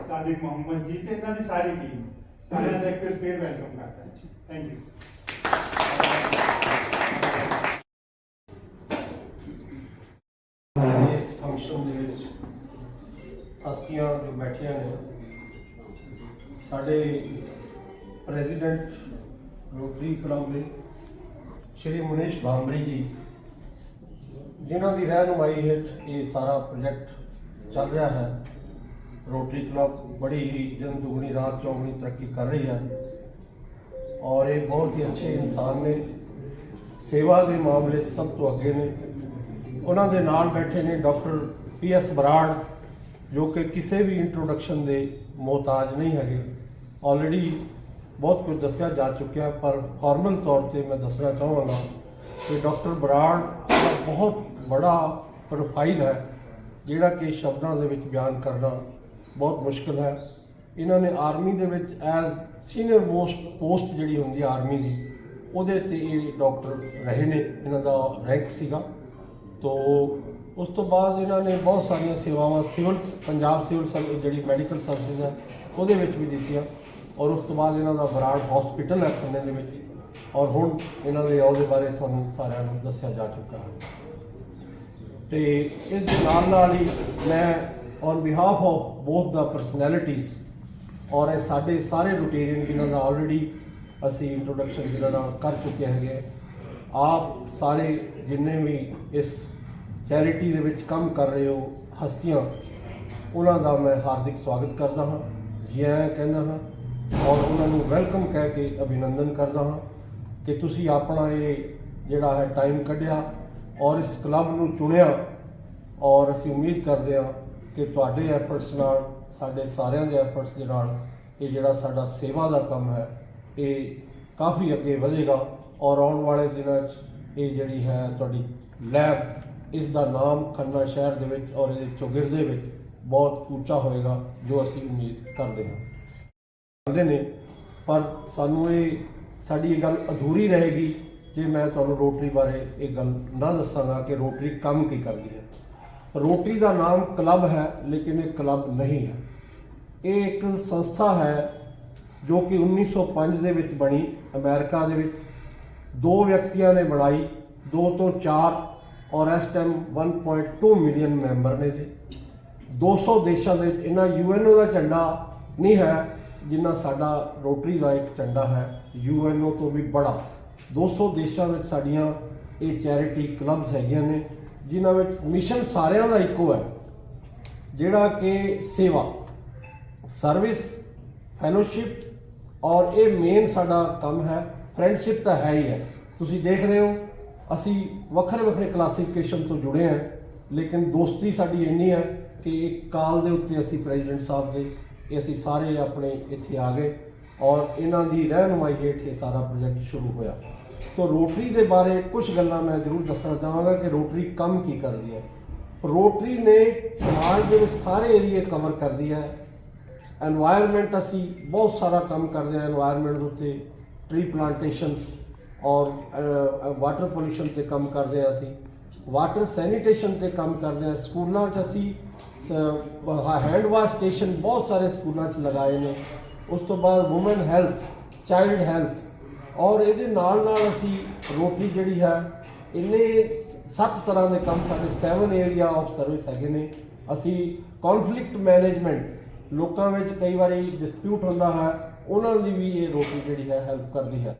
ਸਾਦਿਕ ਮੁਹੰਮਦ ਜੀ ਤੇ ਇਹਨਾਂ ਦੀ ਸਾਰੀ ਟੀਮ ਸਾਰਿਆਂ ਦਾ ਇੱਕ ਵਾਰ ਫਿਰ ਵੈਲਕਮ ਕਰਦਾ ਥੈਂਕ ਯੂ ਇਸ ਫੰਕਸ਼ਨ ਦੇ ਵਿੱਚ ਹਸਤੀਆਂ ਜੋ ਬੈਠੀਆਂ ਨੇ, ਸਾਡੇ ਪ੍ਰੈਜ਼ੀਡੈਂਟ ਰੋਟਰੀ ਕਲੱਬ ਦੇ ਸ਼੍ਰੀ ਮੁਨੇਸ਼ ਭਾਂਬਰੀ ਜੀ ਜਿਨ੍ਹਾਂ ਦੀ ਰਹਿਨੁਮਾਈ ਹੇਠ ਇਹ ਸਾਰਾ ਪ੍ਰੋਜੈਕਟ ਚੱਲ ਰਿਹਾ ਹੈ। ਰੋਟਰੀ ਕਲੱਬ ਬੜੀ ਹੀ ਦਿਨ ਦੁਗਣੀ ਰਾਤ ਚੌਗਣੀ ਤਰੱਕੀ ਕਰ ਰਹੀ ਹੈ ਔਰ ਇਹ ਬਹੁਤ ਹੀ ਅੱਛੇ ਇਨਸਾਨ ਨੇ। ਸੇਵਾ ਦੇ ਮਾਮਲੇ ਸਭ ਤੋਂ ਅੱਗੇ ਨੇ। ਉਹਨਾਂ ਦੇ ਨਾਲ ਬੈਠੇ ਨੇ ਡਾਕਟਰ ਪੀ ਐਸ ਬਰਾੜ, ਜੋ ਕਿ ਕਿਸੇ ਵੀ ਇੰਟਰੋਡਕਸ਼ਨ ਦੇ ਮੁਹਤਾਜ ਨਹੀਂ ਹੈਗੇ। ਆਲਰੇਡੀ ਬਹੁਤ ਕੁਝ ਦੱਸਿਆ ਜਾ ਚੁੱਕਿਆ, ਪਰ ਫਾਰਮਲ ਤੌਰ ਤੇ ਮੈਂ ਦੱਸਣਾ ਚਾਹਾਂਗਾ ਕਿ ਡਾਕਟਰ ਬਰਾੜ ਬਹੁਤ ਬੜਾ ਪ੍ਰੋਫਾਈਲ ਹੈ, ਜਿਹੜਾ ਕਿ ਸ਼ਬਦਾਂ ਦੇ ਵਿੱਚ ਬਿਆਨ ਕਰਨਾ ਬਹੁਤ ਮੁਸ਼ਕਲ ਹੈ। ਇਹਨਾਂ ਨੇ ਆਰਮੀ ਦੇ ਵਿੱਚ ਐਜ਼ ਸੀਨੀਅਰ ਮੋਸਟ ਪੋਸਟ ਜਿਹੜੀ ਹੁੰਦੀ ਹੈ ਆਰਮੀ ਦੀ, ਉਹਦੇ ਤੇ ਇਹ ਡਾਕਟਰ ਰਹੇ ਨੇ, ਇਹਨਾਂ ਦਾ ਰੈਂਕ ਸੀਗਾ। ਤੋ ਉਸ ਤੋਂ ਬਾਅਦ ਇਹਨਾਂ ਨੇ ਬਹੁਤ ਸਾਰੀਆਂ ਸੇਵਾਵਾਂ ਸਿਵਲ ਪੰਜਾਬ ਸਿਵਲ ਸਰਵਿਸ ਜਿਹੜੀ ਮੈਡੀਕਲ ਸਰਵਿਸ ਹੈ, ਉਹਦੇ ਵਿੱਚ ਵੀ ਦਿੱਤੀਆਂ। ਔਰ ਉਸ ਤੋਂ ਬਾਅਦ ਇਹਨਾਂ ਦਾ ਬਰਾੜ ਹਸਪੀਟਲ ਹੈ ਖੰਨੇ ਦੇ ਵਿੱਚ। ਔਰ ਹੁਣ ਇਹਨਾਂ ਦੇ ਅਹੁਦੇ ਬਾਰੇ ਤੁਹਾਨੂੰ ਸਾਰਿਆਂ ਨੂੰ ਦੱਸਿਆ ਜਾ ਚੁੱਕਾ ਹੈ। ਤੇ ਇਸ ਦੇ ਨਾਲ ਨਾਲ ਹੀ ਮੈਂ ਔਨ ਬਿਹਾਫ ਆਫ ਬੋਥ ਦਾ ਪਰਸਨੈਲਿਟੀਜ਼ ਔਰ ਇਹ ਸਾਡੇ ਸਾਰੇ ਰੋਟੇਰੀਅਨ ਜਿਨ੍ਹਾਂ ਦਾ ਆਲਰੇਡੀ ਅਸੀਂ ਇੰਟਰੋਡਕਸ਼ਨ ਜਿਨ੍ਹਾਂ ਨਾਲ ਕਰ ਚੁੱਕੇ ਹੈਗੇ, ਆਪ ਸਾਰੇ ਜਿੰਨੇ ਵੀ ਇਸ ਚੈਰਿਟੀ ਦੇ ਵਿੱਚ ਕੰਮ ਕਰ ਰਹੇ ਹੋ, ਹਸਤੀਆਂ, ਉਹਨਾਂ ਦਾ ਮੈਂ ਹਾਰਦਿਕ ਸਵਾਗਤ ਕਰਦਾ ਹਾਂ, ਜੀ ਆਇਆਂ ਕਹਿੰਦਾ ਹਾਂ ਔਰ ਉਹਨਾਂ ਨੂੰ ਵੈਲਕਮ ਕਹਿ ਕੇ ਅਭਿਨੰਦਨ ਕਰਦਾ ਹਾਂ। ਕਿ ਤੁਸੀਂ ਆਪਣਾ ਇਹ ਜਿਹੜਾ ਹੈ ਟਾਈਮ ਕੱਢਿਆ ਔਰ ਇਸ ਕਲੱਬ ਨੂੰ ਚੁਣਿਆ ਔਰ ਅਸੀਂ ਉਮੀਦ ਕਰਦੇ ਹਾਂ ਕਿ ਤੁਹਾਡੇ ਐਫਰਟਸ ਨਾਲ, ਸਾਡੇ ਸਾਰਿਆਂ ਦੇ ਐਫਰਟਸ ਦੇ ਨਾਲ ਇਹ ਜਿਹੜਾ ਸਾਡਾ ਸੇਵਾ ਦਾ ਕੰਮ ਹੈ, ਇਹ ਕਾਫੀ ਅੱਗੇ ਵਧੇਗਾ ਔਰ ਆਉਣ ਵਾਲੇ ਦਿਨਾਂ 'ਚ ਇਹ ਜਿਹੜੀ ਹੈ ਤੁਹਾਡੀ ਲੈਬ ਇਸ ਦਾ ਨਾਮ ਖੰਨਾ ਸ਼ਹਿਰ ਦੇ ਵਿੱਚ ਔਰ ਇਹਦੇ ਚੌਗਿਰਦੇ ਵਿੱਚ ਬਹੁਤ ਉੱਚਾ ਹੋਏਗਾ ਜੋ ਅਸੀਂ ਉਮੀਦ ਕਰਦੇ ਹਾਂ। ਕਰਦੇ ਨੇ, ਪਰ ਸਾਨੂੰ ਇਹ ਸਾਡੀ ਇਹ ਗੱਲ ਅਧੂਰੀ ਰਹੇਗੀ ਜੇ ਮੈਂ ਤੁਹਾਨੂੰ ਰੋਟਰੀ ਬਾਰੇ ਇਹ ਗੱਲ ਨਾ ਦੱਸਾਂਗਾ ਕਿ ਰੋਟਰੀ ਕੰਮ ਕੀ ਕਰਦੀ ਹੈ। ਰੋਟਰੀ ਦਾ ਨਾਮ ਕਲੱਬ ਹੈ, ਲੇਕਿਨ ਇਹ ਕਲੱਬ ਨਹੀਂ ਹੈ। ਇਹ ਇੱਕ ਸੰਸਥਾ ਹੈ ਜੋ ਕਿ 1905 ਦੇ ਵਿੱਚ ਬਣੀ, ਅਮਰੀਕਾ ਦੇ ਵਿੱਚ। ਦੋ ਵਿਅਕਤੀਆਂ ਨੇ ਬਣਾਈ, ਦੋ ਤੋਂ ਚਾਰ, ਔਰ ਇਸ ਟਾਈਮ 1.2 ਮਿਲੀਅਨ ਮੈਂਬਰ ਨੇ ਜੀ। 200 ਦੇਸ਼ਾਂ ਦੇ ਵਿੱਚ ਇਹਨਾਂ ਯੂਐਨਓ ਦਾ ਝੰਡਾ ਨਹੀਂ ਹੈ ਜਿੰਨਾ ਸਾਡਾ ਰੋਟਰੀ ਦਾ ਇੱਕ ਝੰਡਾ ਹੈ ਯੂਐਨਓ ਤੋਂ ਵੀ ਬੜਾ। 200 ਦੇਸ਼ਾਂ ਵਿੱਚ ਸਾਡੀਆਂ ਇਹ ਚੈਰਿਟੀ ਕਲੱਬਸ ਹੈਗੀਆਂ ਨੇ, ਜਿਨ੍ਹਾਂ ਵਿੱਚ ਮਿਸ਼ਨ ਸਾਰਿਆਂ ਦਾ ਇੱਕੋ ਹੈ, ਜਿਹੜਾ ਕਿ ਸੇਵਾ, ਸਰਵਿਸ, ਫੈਲੋਸ਼ਿਪ, ਔਰ ਇਹ ਮੇਨ ਸਾਡਾ ਕੰਮ ਹੈ, ਫਰੈਂਡਸ਼ਿਪ ਤਾਂ ਹੈ ਹੀ ਹੈ। ਤੁਸੀਂ ਦੇਖ ਰਹੇ ਹੋ, ਅਸੀਂ ਵੱਖਰੇ ਵੱਖਰੇ ਕਲਾਸੀਫਿਕੇਸ਼ਨ ਤੋਂ ਜੁੜੇ ਹਾਂ, ਲੇਕਿਨ ਦੋਸਤੀ ਸਾਡੀ ਇੰਨੀ ਹੈ ਕਿ ਇੱਕ ਕਾਲ ਦੇ ਉੱਤੇ ਅਸੀਂ ਪ੍ਰੈਜ਼ੀਡੈਂਟ ਸਾਹਿਬ ਦੇ ਇਹ ਅਸੀਂ ਸਾਰੇ ਆਪਣੇ ਇੱਥੇ ਆ ਗਏ ਔਰ ਇਹਨਾਂ ਦੀ ਰਹਿਨਮਾਈ ਹੇਠ ਇਹ ਸਾਰਾ ਪ੍ਰੋਜੈਕਟ ਸ਼ੁਰੂ ਹੋਇਆ। ਤੋਂ ਰੋਟਰੀ ਦੇ ਬਾਰੇ ਕੁਝ ਗੱਲਾਂ ਮੈਂ ਜ਼ਰੂਰ ਦੱਸਣਾ ਚਾਹਾਂਗਾ ਕਿ ਰੋਟਰੀ ਕੰਮ ਕੀ ਕਰਦੀ ਹੈ। ਰੋਟਰੀ ਨੇ ਸਮਾਜ ਦੇ ਵਿੱਚ ਸਾਰੇ ਏਰੀਏ ਕਵਰ ਕਰਦੀ ਹੈ। এনवायरमेंट ਅਸੀਂ ਬਹੁਤ ਸਾਰਾ ਕੰਮ ਕਰਦੇ ਹਾਂ এনवायरमेंट ਉੱਤੇ ਟ੍ਰੀ ਪਲਾਂਟੇਸ਼ਨਸ ਔਰ ਵਾਟਰ ਪੋਲੂਸ਼ਨ ਤੇ ਕੰਮ ਕਰਦੇ ਹਾਂ ਅਸੀਂ। ਵਾਟਰ ਸੈਨੀਟੇਸ਼ਨ ਤੇ ਕੰਮ ਕਰਦੇ ਹਾਂ। ਸਕੂਲਾਂ 'ਚ ਅਸੀਂ ਹੈਂਡ ਵਾਸ਼ ਸਟੇਸ਼ਨ ਬਹੁਤ ਸਾਰੇ ਸਕੂਲਾਂ 'ਚ ਲਗਾਏ ਨੇ ਉਸ ਤੋਂ ਬਾਅਦ ਔਮਨ ਹੈਲਥ ਚਾਈਲਡ ਹੈਲਥ ਔਰ ਇਹਦੇ ਨਾਲ ਨਾਲ ਅਸੀਂ ਰੋਟੀ ਜਿਹੜੀ ਹੈ ਇੰਨੇ ਸੱਤ ਤਰ੍ਹਾਂ ਦੇ ਕੰਮ ਸਾਡੇ 7 ਏਰੀਆ ਆਫ ਸਰਵਿਸ ਹੈਗੇ ਨੇ ਅਸੀਂ ਕਨਫਲਿਕਟ ਮੈਨੇਜਮੈਂਟ ਲੋਕਾਂ ਵਿੱਚ ਕਈ ਵਾਰੀ ਡਿਸਪਿਊਟ ਹੁੰਦਾ ਹੈ ਉਹਨਾਂ ਦੀ ਵੀ ਇਹ ਰੋਟੀ ਜਿਹੜੀ ਹੈ ਹੈਲਪ ਕਰਦੀ ਹੈ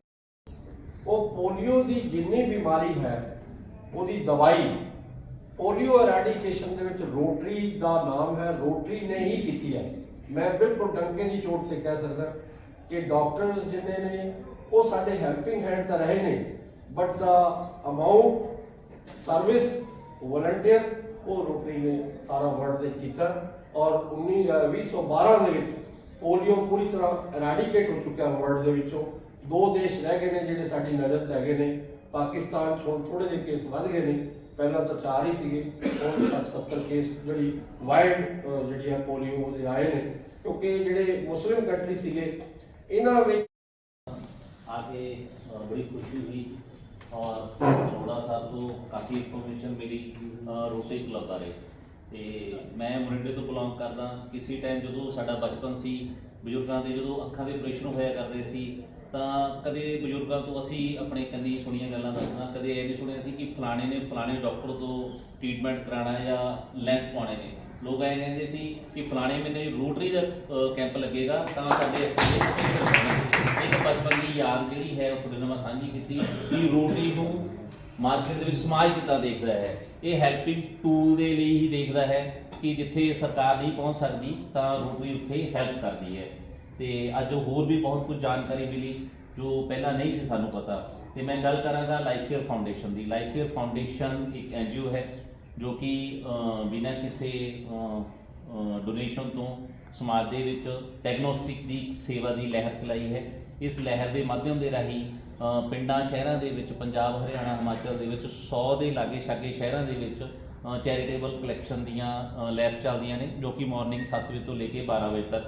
ਉਹ ਪੋਲੀਓ ਦੀ ਜਿੰਨੀ ਬਿਮਾਰੀ ਹੈ ਉਹਦੀ ਦਵਾਈ ਪੋਲੀਓ ਐਰਾਡੀਕੇਸ਼ਨ ਦੇ ਵਿੱਚ ਰੋਟਰੀ ਦਾ ਨਾਮ ਹੈ ਰੋਟਰੀ ਨੇ ਹੀ ਕੀਤੀ ਹੈ। ਮੈਂ ਬਿਲਕੁਲ ਡੰਕੇ ਦੀ ਚੋਟ ਤੇ ਕਹਿ ਸਕਦਾ ਕਿ ਡਾਕਟਰਸ ਜਿੰਨੇ ਨੇ ਉਹ ਸਾਡੇ ਹੈਲਪਿੰਗ ਹੈਂਡ ਤਾਂ ਰਹੇ ਨੇ ਬਟ ਦਾ ਅਮਾਉਂਟ ਸਰਵਿਸ ਵਲੰਟੀਅਰ ਉਹ ਰੋਟਰੀ ਨੇ ਸਾਰਾ ਵਰਲਡ ਦੇ ਕੀਤਾ ਔਰ 19 ਅ, 2012 ਦੇ ਵਿੱਚ ਪੋਲੀਓ ਪੂਰੀ ਤਰ੍ਹਾਂ ਐਰਾਡੀਕੇਟ ਹੋ ਚੁੱਕਿਆ ਵਰਲਡ ਦੇ ਵਿੱਚੋਂ। ਦੋ ਦੇਸ਼ ਰਹਿ ਗਏ ਨੇ ਜਿਹੜੇ ਸਾਡੀ ਨਜ਼ਰ 'ਚ ਹੈਗੇ ਨੇ। ਪਾਕਿਸਤਾਨ 'ਚ ਹੁਣ ਥੋੜੇ ਜਿਹੇ ਕੇਸ ਵੱਧ ਗਏ ਨੇ। ਪਹਿਲਾਂ ਤਾਂ ਚਾਰ ਹੀ ਸੀਗੇ, ਉਹ 70 ਕੇਸ ਜਿਹੜੀ ਵਾਈਲਡ ਜਿਹੜੀ ਹੈ ਪੋਲੀਓ ਦੇ ਆਏ ਨੇ। ਕਿਉਂਕਿ ਜਿਹੜੇ ਮੁਸਲਿਮ ਕੰਟਰੀ ਸੀਗੇ, ਇਹਨਾਂ ਵਿੱਚ ਆ ਕੇ ਬੜੀ ਖੁਸ਼ੀ ਹੋਈ ਔਰ ਰੋੜਾ ਸਾਹਿਬ ਤੋਂ ਕਾਫੀ ਇਨਫੋਰਮੇਸ਼ਨ ਮਿਲੀ ਰੋਟੇ ਕਲੱਬ ਬਾਰੇ। ਤੇ ਮੈਂ ਮੋਰਿੰਡੇ ਤੋਂ ਬਿਲੋਂਗ ਕਰਦਾ, ਕਿਸੇ ਟਾਈਮ ਜਦੋਂ ਸਾਡਾ ਬਚਪਨ ਸੀ, ਬਜ਼ੁਰਗਾਂ ਦੇ ਜਦੋਂ ਅੱਖਾਂ ਦੇ ਆਪਰੇਸ਼ਨ ਹੋਇਆ ਕਰਦੇ ਸੀ ਤਾਂ ਕਦੇ ਬਜ਼ੁਰਗਾਂ ਤੋਂ ਅਸੀਂ ਆਪਣੇ ਕੰਨੀ ਸੁਣੀਆਂ ਗੱਲਾਂ ਦੱਸਣਾ, ਕਦੇ ਇਹ ਨਹੀਂ ਸੁਣਿਆ ਸੀ ਕਿ ਫਲਾਣੇ ਨੇ ਫਲਾਣੇ ਡਾਕਟਰ ਤੋਂ ਟ੍ਰੀਟਮੈਂਟ ਕਰਾਉਣਾ ਜਾਂ ਲੈਂਸ ਪਾਉਣੇ ਨੇ। ਲੋਕ ਐਂ ਕਹਿੰਦੇ ਸੀ ਕਿ ਫਲਾਣੇ ਮਹੀਨੇ ਰੋਟਰੀ ਦਾ ਕੈਂਪ ਲੱਗੇਗਾ, ਤਾਂ ਸਾਡੇ ਇੱਕ ਬਚਪਨ ਦੀ ਯਾਦ ਜਿਹੜੀ ਹੈ ਉਹ ਤੁਹਾਡੇ ਨਾਲ ਸਾਂਝੀ ਕੀਤੀ ਕਿ ਰੋਟਰੀ ਨੂੰ ਮਾਰਕੀਟ ਦੇ ਵਿੱਚ ਸਮਾਜ ਕਿੱਦਾਂ ਦੇਖ ਰਿਹਾ ਹੈ। ਇਹ ਹੈਲਪਿੰਗ ਟੂਲ ਦੇ ਲਈ ਹੀ ਦੇਖਦਾ ਹੈ ਕਿ ਜਿੱਥੇ ਸਰਕਾਰ ਨਹੀਂ ਪਹੁੰਚ ਸਕਦੀ, ਤਾਂ ਰੋਟਰੀ ਉੱਥੇ ਹੈਲਪ ਕਰਦੀ ਹੈ। ਤੇ ਅੱਜ ਹੋਰ ਵੀ ਬਹੁਤ ਕੁਝ ਜਾਣਕਾਰੀ ਮਿਲੀ, ਜੋ ਪਹਿਲਾਂ ਨਹੀਂ ਸੀ ਸਾਨੂੰ ਪਤਾ। ਤੇ ਮੈਂ ਗੱਲ ਕਰਾਂਗਾ ਲਾਈਫ ਕੇਅਰ ਫਾਊਂਡੇਸ਼ਨ ਦੀ। ਲਾਈਫ ਕੇਅਰ ਫਾਊਂਡੇਸ਼ਨ ਇੱਕ ਐਨਜੀਓ ਹੈ, ਜੋ ਕਿ ਬਿਨਾਂ ਕਿਸੇ ਡੋਨੇਸ਼ਨ ਤੋਂ ਸਮਾਜ ਦੇ ਵਿੱਚ ਡਾਇਗਨੋਸਟਿਕ ਦੀ ਸੇਵਾ ਦੀ ਲਹਿਰ ਚਲਾਈ ਹੈ। ਇਸ ਲਹਿਰ ਦੇ ਮਾਧਿਅਮ ਦੇ ਰਾਹੀਂ ਪਿੰਡਾਂ, ਸ਼ਹਿਰਾਂ ਦੇ ਵਿੱਚ, ਪੰਜਾਬ, ਹਰਿਆਣਾ, ਹਿਮਾਚਲ ਦੇ ਵਿੱਚ 100 ਦੇ ਲਾਗੇ ਛਾਗੇ ਸ਼ਹਿਰਾਂ ਦੇ ਵਿੱਚ ਚੈਰੀਟੇਬਲ ਕਲੈਕਸ਼ਨ ਦੀਆਂ ਲੈਬ ਚੱਲਦੀਆਂ ਨੇ, ਜੋ ਕਿ ਮਾਰਨਿੰਗ 7 ਵਜੇ ਤੋਂ ਲੈ ਕੇ 12 ਵਜੇ ਤੱਕ।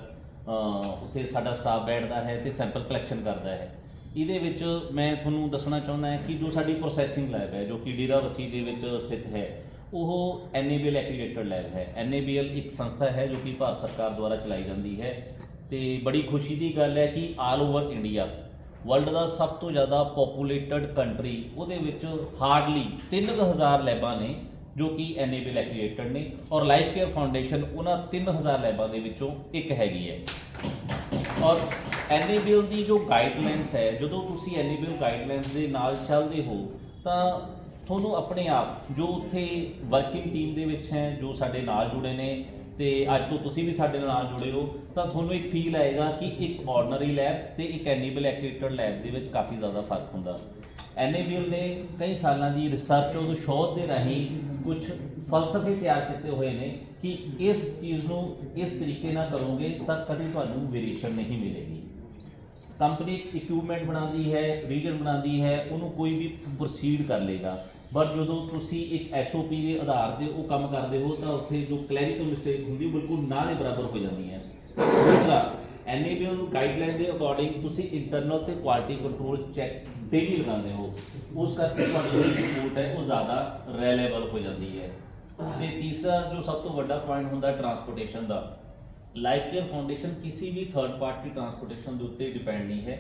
ਉੱਥੇ ਸਾਡਾ ਸਟਾਫ ਬੈਠਦਾ ਹੈ ਤੇ ਸੈਂਪਲ ਕਲੈਕਸ਼ਨ ਕਰਦਾ ਹੈ। ਇਹਦੇ ਵਿੱਚ ਮੈਂ ਤੁਹਾਨੂੰ ਦੱਸਣਾ ਚਾਹੁੰਦਾ ਹਾਂ ਕਿ ਜੋ ਸਾਡੀ ਪ੍ਰੋਸੈਸਿੰਗ ਲੈਬ ਹੈ, ਜੋ ਕਿ ਡੀਰਾ ਵਸੀ ਦੇ ਵਿੱਚ ਸਥਿਤ ਹੈ, ਉਹ ਐਨਏਬੀਐਲ ਐਕ੍ਰੀਡੇਟਡ ਲੈਬ ਹੈ। ਐਨਏਬੀਐਲ ਇੱਕ ਸੰਸਥਾ ਹੈ ਜੋ ਕਿ ਭਾਰਤ ਸਰਕਾਰ ਦੁਆਰਾ ਚਲਾਈ ਜਾਂਦੀ ਹੈ ਤੇ ਬੜੀ ਖੁਸ਼ੀ ਦੀ ਗੱਲ ਹੈ ਕਿ ਆਲ ਓਵਰ ਇੰਡੀਆ ਵਰਲਡ ਦਾ ਸਭ ਤੋਂ ਜ਼ਿਆਦਾ ਪੋਪੂਲੇਟਡ ਕੰਟਰੀ ਉਹਦੇ ਵਿੱਚ ਹਾਰਡਲੀ 3000 ਲੈਬਾਂ ਨੇ ਜੋ ਕਿ ਐਨਏਬੀਐਲ ਐਕ੍ਰੀਡੇਟਡ ਨੇ ਔਰ ਲਾਈਫ ਕੇਅਰ ਫਾਊਂਡੇਸ਼ਨ ਉਹਨਾਂ 3000 ਲੈਬਾਂ ਦੇ ਵਿੱਚੋਂ ਇੱਕ ਹੈਗੀ ਹੈ। ਔਰ ਐਨਏਬੀਐਲ ਦੀ ਜੋ ਗਾਈਡਲਾਈਨਸ ਹੈ, ਜਦੋਂ ਤੁਸੀਂ ਐਨਏਬੀਐਲ ਗਾਈਡਲਾਈਨਸ ਦੇ ਨਾਲ ਚੱਲਦੇ ਹੋ, ਤਾਂ ਤੁਹਾਨੂੰ ਆਪਣੇ ਆਪ, ਜੋ ਉੱਥੇ ਵਰਕਿੰਗ ਟੀਮ ਦੇ ਵਿੱਚ ਹੈ, ਜੋ ਸਾਡੇ ਨਾਲ ਜੁੜੇ ਨੇ, ਤੇ ਅੱਜ ਤੋਂ ਤੁਸੀਂ ਵੀ ਸਾਡੇ ਨਾਲ ਜੁੜੇ ਹੋ, ਤਾਂ ਤੁਹਾਨੂੰ ਇੱਕ ਫੀਲ ਆਏਗਾ ਕਿ ਇੱਕ ਆਰਡੀਨਰੀ ਲੈਬ ਤੇ ਇੱਕ ਐਨੀਬਲ ਐਕ੍ਰੀਡੇਟਡ ਲੈਬ ਦੇ ਵਿੱਚ ਕਾਫੀ ਜ਼ਿਆਦਾ ਫ਼ਰਕ ਹੁੰਦਾ। ਐਨਏਬੀਐਲ ਨੇ ਕਈ ਸਾਲਾਂ ਦੀ ਰਿਸਰਚ ਉਹ ਸ਼ੋਧ ਦੇ ਰਾਹੀਂ ਕੁਝ ਫਲਸਫੇ ਤਿਆਰ ਕੀਤੇ ਹੋਏ ਨੇ ਕਿ ਇਸ ਚੀਜ਼ ਨੂੰ ਇਸ ਤਰੀਕੇ ਨਾਲ ਕਰੋਗੇ ਤਾਂ ਕਦੇ ਤੁਹਾਨੂੰ ਵੇਰੀਏਸ਼ਨ ਨਹੀਂ ਮਿਲੇਗੀ। ਕੰਪਨੀ ਇਕਵਿਪਮੈਂਟ ਬਣਾਉਂਦੀ ਹੈ ਰੀਜਨ ਬਣਾਉਂਦੀ ਹੈ, ਉਹਨੂੰ ਕੋਈ ਵੀ ਪ੍ਰੋਸੀਡ ਕਰ ਲੇਗਾ ਬਟ ਜਦੋਂ ਤੁਸੀਂ ਇੱਕ ਐਸਓਪੀ ਦੇ ਆਧਾਰ ਤੇ ਉਹ ਕੰਮ ਕਰਦੇ ਹੋ, ਤਾਂ ਉੱਥੇ ਜੋ ਕਲੈਰੀਕਲ ਮਿਸਟੇਕ ਹੁੰਦੀ ਉਹ ਬਿਲਕੁਲ ਨਾ ਦੇ ਬਰਾਬਰ ਹੋ ਜਾਂਦੀ ਹੈ। ਦੂਸਰਾ ਐਨਏਬੀਐਲ ਗਾਈਡਲਾਈਨ ਦੇ ਅਕੋਰਡਿੰਗ ਤੁਸੀਂ ਇੰਟਰਨਲ ਤੇ ਕੁਆਲਿਟੀ ਕੰਟਰੋਲ ਚੈੱਕ ਡੇਲੀ ਲਗਾਉਂਦੇ ਹੋ, ਉਸ ਕਰਕੇ ਤੁਹਾਡੀ ਜਿਹੜੀ ਰਿਪੋਰਟ ਹੈ ਉਹ ਜ਼ਿਆਦਾ ਰੈਲੇਬਲ ਹੋ ਜਾਂਦੀ ਹੈ। ਤੇ ਤੀਸਰਾ ਜੋ ਸਭ ਤੋਂ ਵੱਡਾ ਪੁਆਇੰਟ ਹੁੰਦਾ ਟਰਾਂਸਪੋਰਟੇਸ਼ਨ ਦਾ ਲਾਈਫ ਕੇਅਰ ਫਾਊਂਡੇਸ਼ਨ ਕਿਸੇ ਵੀ ਥਰਡ ਪਾਰਟੀ ਟਰਾਂਸਪੋਰਟੇਸ਼ਨ ਦੇ ਉੱਤੇ ਡਿਪੈਂਡ ਨਹੀਂ ਹੈ।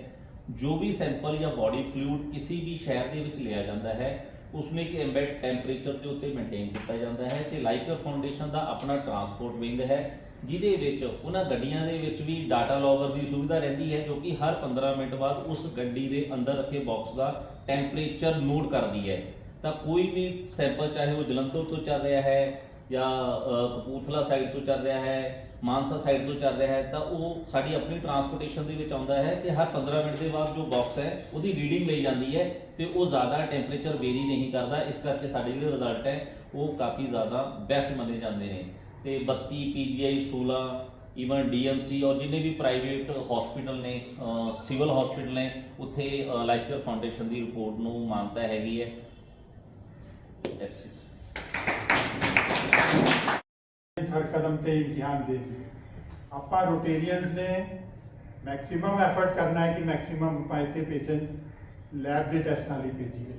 ਜੋ ਵੀ ਸੈਂਪਲ ਜਾਂ ਬਾਡੀ ਫਲੂਇਡ ਕਿਸੇ ਵੀ ਸ਼ਹਿਰ ਦੇ ਵਿੱਚ ਲਿਆ ਜਾਂਦਾ ਹੈ ਉਸ ਨੂੰ ਇੱਕ ਐਂਬੈਡ ਟੈਂਪਰੇਚਰ ਦੇ ਉੱਤੇ ਮੇਨਟੇਨ ਕੀਤਾ ਜਾਂਦਾ ਹੈ ਤੇ ਲਾਈਫ ਕੇਅਰ ਫਾਊਂਡੇਸ਼ਨ ਦਾ ਆਪਣਾ ਟਰਾਂਸਪੋਰਟ ਵਿੰਗ ਹੈ। ਜਿਹਦੇ ਵਿੱਚ ਉਹਨਾਂ ਗੱਡੀਆਂ ਦੇ ਵਿੱਚ ਵੀ ਡਾਟਾ ਲੌਗਰ ਦੀ ਸੁਵਿਧਾ ਰਹਿੰਦੀ ਹੈ, ਜੋ ਕਿ ਹਰ 15 ਮਿੰਟ ਬਾਅਦ ਉਸ ਗੱਡੀ ਦੇ ਅੰਦਰ ਰੱਖੇ ਬਾਕਸ ਦਾ ਟੈਂਪਰੇਚਰ ਨੋਟ ਕਰਦੀ ਹੈ। ਤਾਂ ਕੋਈ ਵੀ ਸੈਂਪਲ ਚਾਹੇ ਉਹ ਜਲੰਧਰ ਤੋਂ ਚੱਲ ਰਿਹਾ ਹੈ ਜਾਂ ਕਪੂਰਥਲਾ ਸਾਈਡ ਤੋਂ ਚੱਲ ਰਿਹਾ ਹੈ, ਮਾਨਸਾ ਸਾਈਡ ਤੋਂ ਚੱਲ ਰਿਹਾ ਹੈ, ਤਾਂ ਉਹ ਸਾਡੀ ਆਪਣੀ ਟਰਾਂਸਪੋਰਟੇਸ਼ਨ ਦੇ ਵਿੱਚ ਆਉਂਦਾ ਹੈ ਤੇ ਹਰ 15 ਮਿੰਟ ਦੇ ਬਾਅਦ ਜੋ ਬਾਕਸ ਹੈ, ਉਹਦੀ ਰੀਡਿੰਗ ਲਈ ਜਾਂਦੀ ਹੈ ਤੇ ਉਹ ਜ਼ਿਆਦਾ ਟੈਂਪਰੇਚਰ ਵੇਰੀ ਨਹੀਂ ਕਰਦਾ। ਇਸ ਕਰਕੇ ਸਾਡੇ ਜਿਹੜੇ ਰਿਜ਼ਲਟ ਹੈ, ਉਹ ਕਾਫੀ ਜ਼ਿਆਦਾ ਬੈਸਟ ਮੰਨੇ ਜਾਂਦੇ ਨੇ। ਤੇ 32 ਪੀਜੀਆਈ 16 ਈਵਨ ਡੀਐਮਸੀ ਔਰ ਜਿੰਨੇ ਵੀ ਪ੍ਰਾਈਵੇਟ ਹਸਪੀਟਲ ਨੇ ਸਿਵਲ ਹਸਪੀਟਲ ਨੇ, ਉੱਥੇ ਲਾਈਫ ਕੇਅਰ ਫਾਊਂਡੇਸ਼ਨ ਦੀ ਰਿਪੋਰਟ ਨੂੰ ਮਾਨਤਾ ਹੈਗੀ ਹੈ। ਦੈਟਸ ਇਟ ਇਸ ਹਰ ਕਦਮ ਤੇ ਇਮਤਿਹਾਨ ਦੇ ਆਪਾਂ ਰੋਟੇਰੀਅਨਸ ਨੇ ਮੈਕਸਿਮਮ ਐਫਰਟ ਕਰਨਾ ਹੈ ਕਿ ਮੈਕਸਿਮਮ ਆਪਾਂ ਇੱਥੇ ਪੇਸ਼ੈਂਟ ਲੈਬ ਦੇ ਟੈਸਟਾਂ ਲਈ ਭੇਜੀਏ।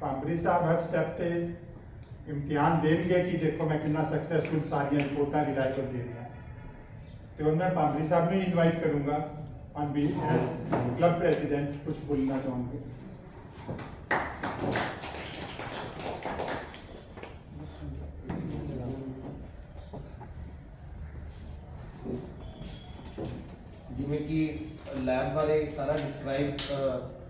ਭਾਂਬਰੀ ਸਾਹਿਬ ਹਰ ਸਟੈਪ ਤੇ ਇਮਤਿਹਾਨ ਦੇਣਗੇ ਕਿ ਦੇਖੋ ਮੈਂ ਕਿੰਨਾ ਸਕਸੈਸਫੁਲ ਸਾਰੀਆਂ ਰਿਪੋਰਟਾਂ ਰਿਲਾਈਬਲ ਦੇ ਰਿਹਾ ਤੇ ਹੁਣ ਮੈਂ ਭਾਂਬਰੀ ਸਾਹਿਬ ਨੂੰ ਇਨਵਾਈਟ ਕਰੂੰਗਾ ਔਨ ਬੀ ਕਲੱਬ ਪ੍ਰੈਜ਼ੀਡੈਂਟ ਕੁਝ ਬੋਲਣਾ ਚਾਹੂੰਗੇ ਜਿਵੇਂ ਕਿ ਲੈਬ ਬਾਰੇ ਸਾਰਾ ਡਿਸਕ੍ਰਾਈਬ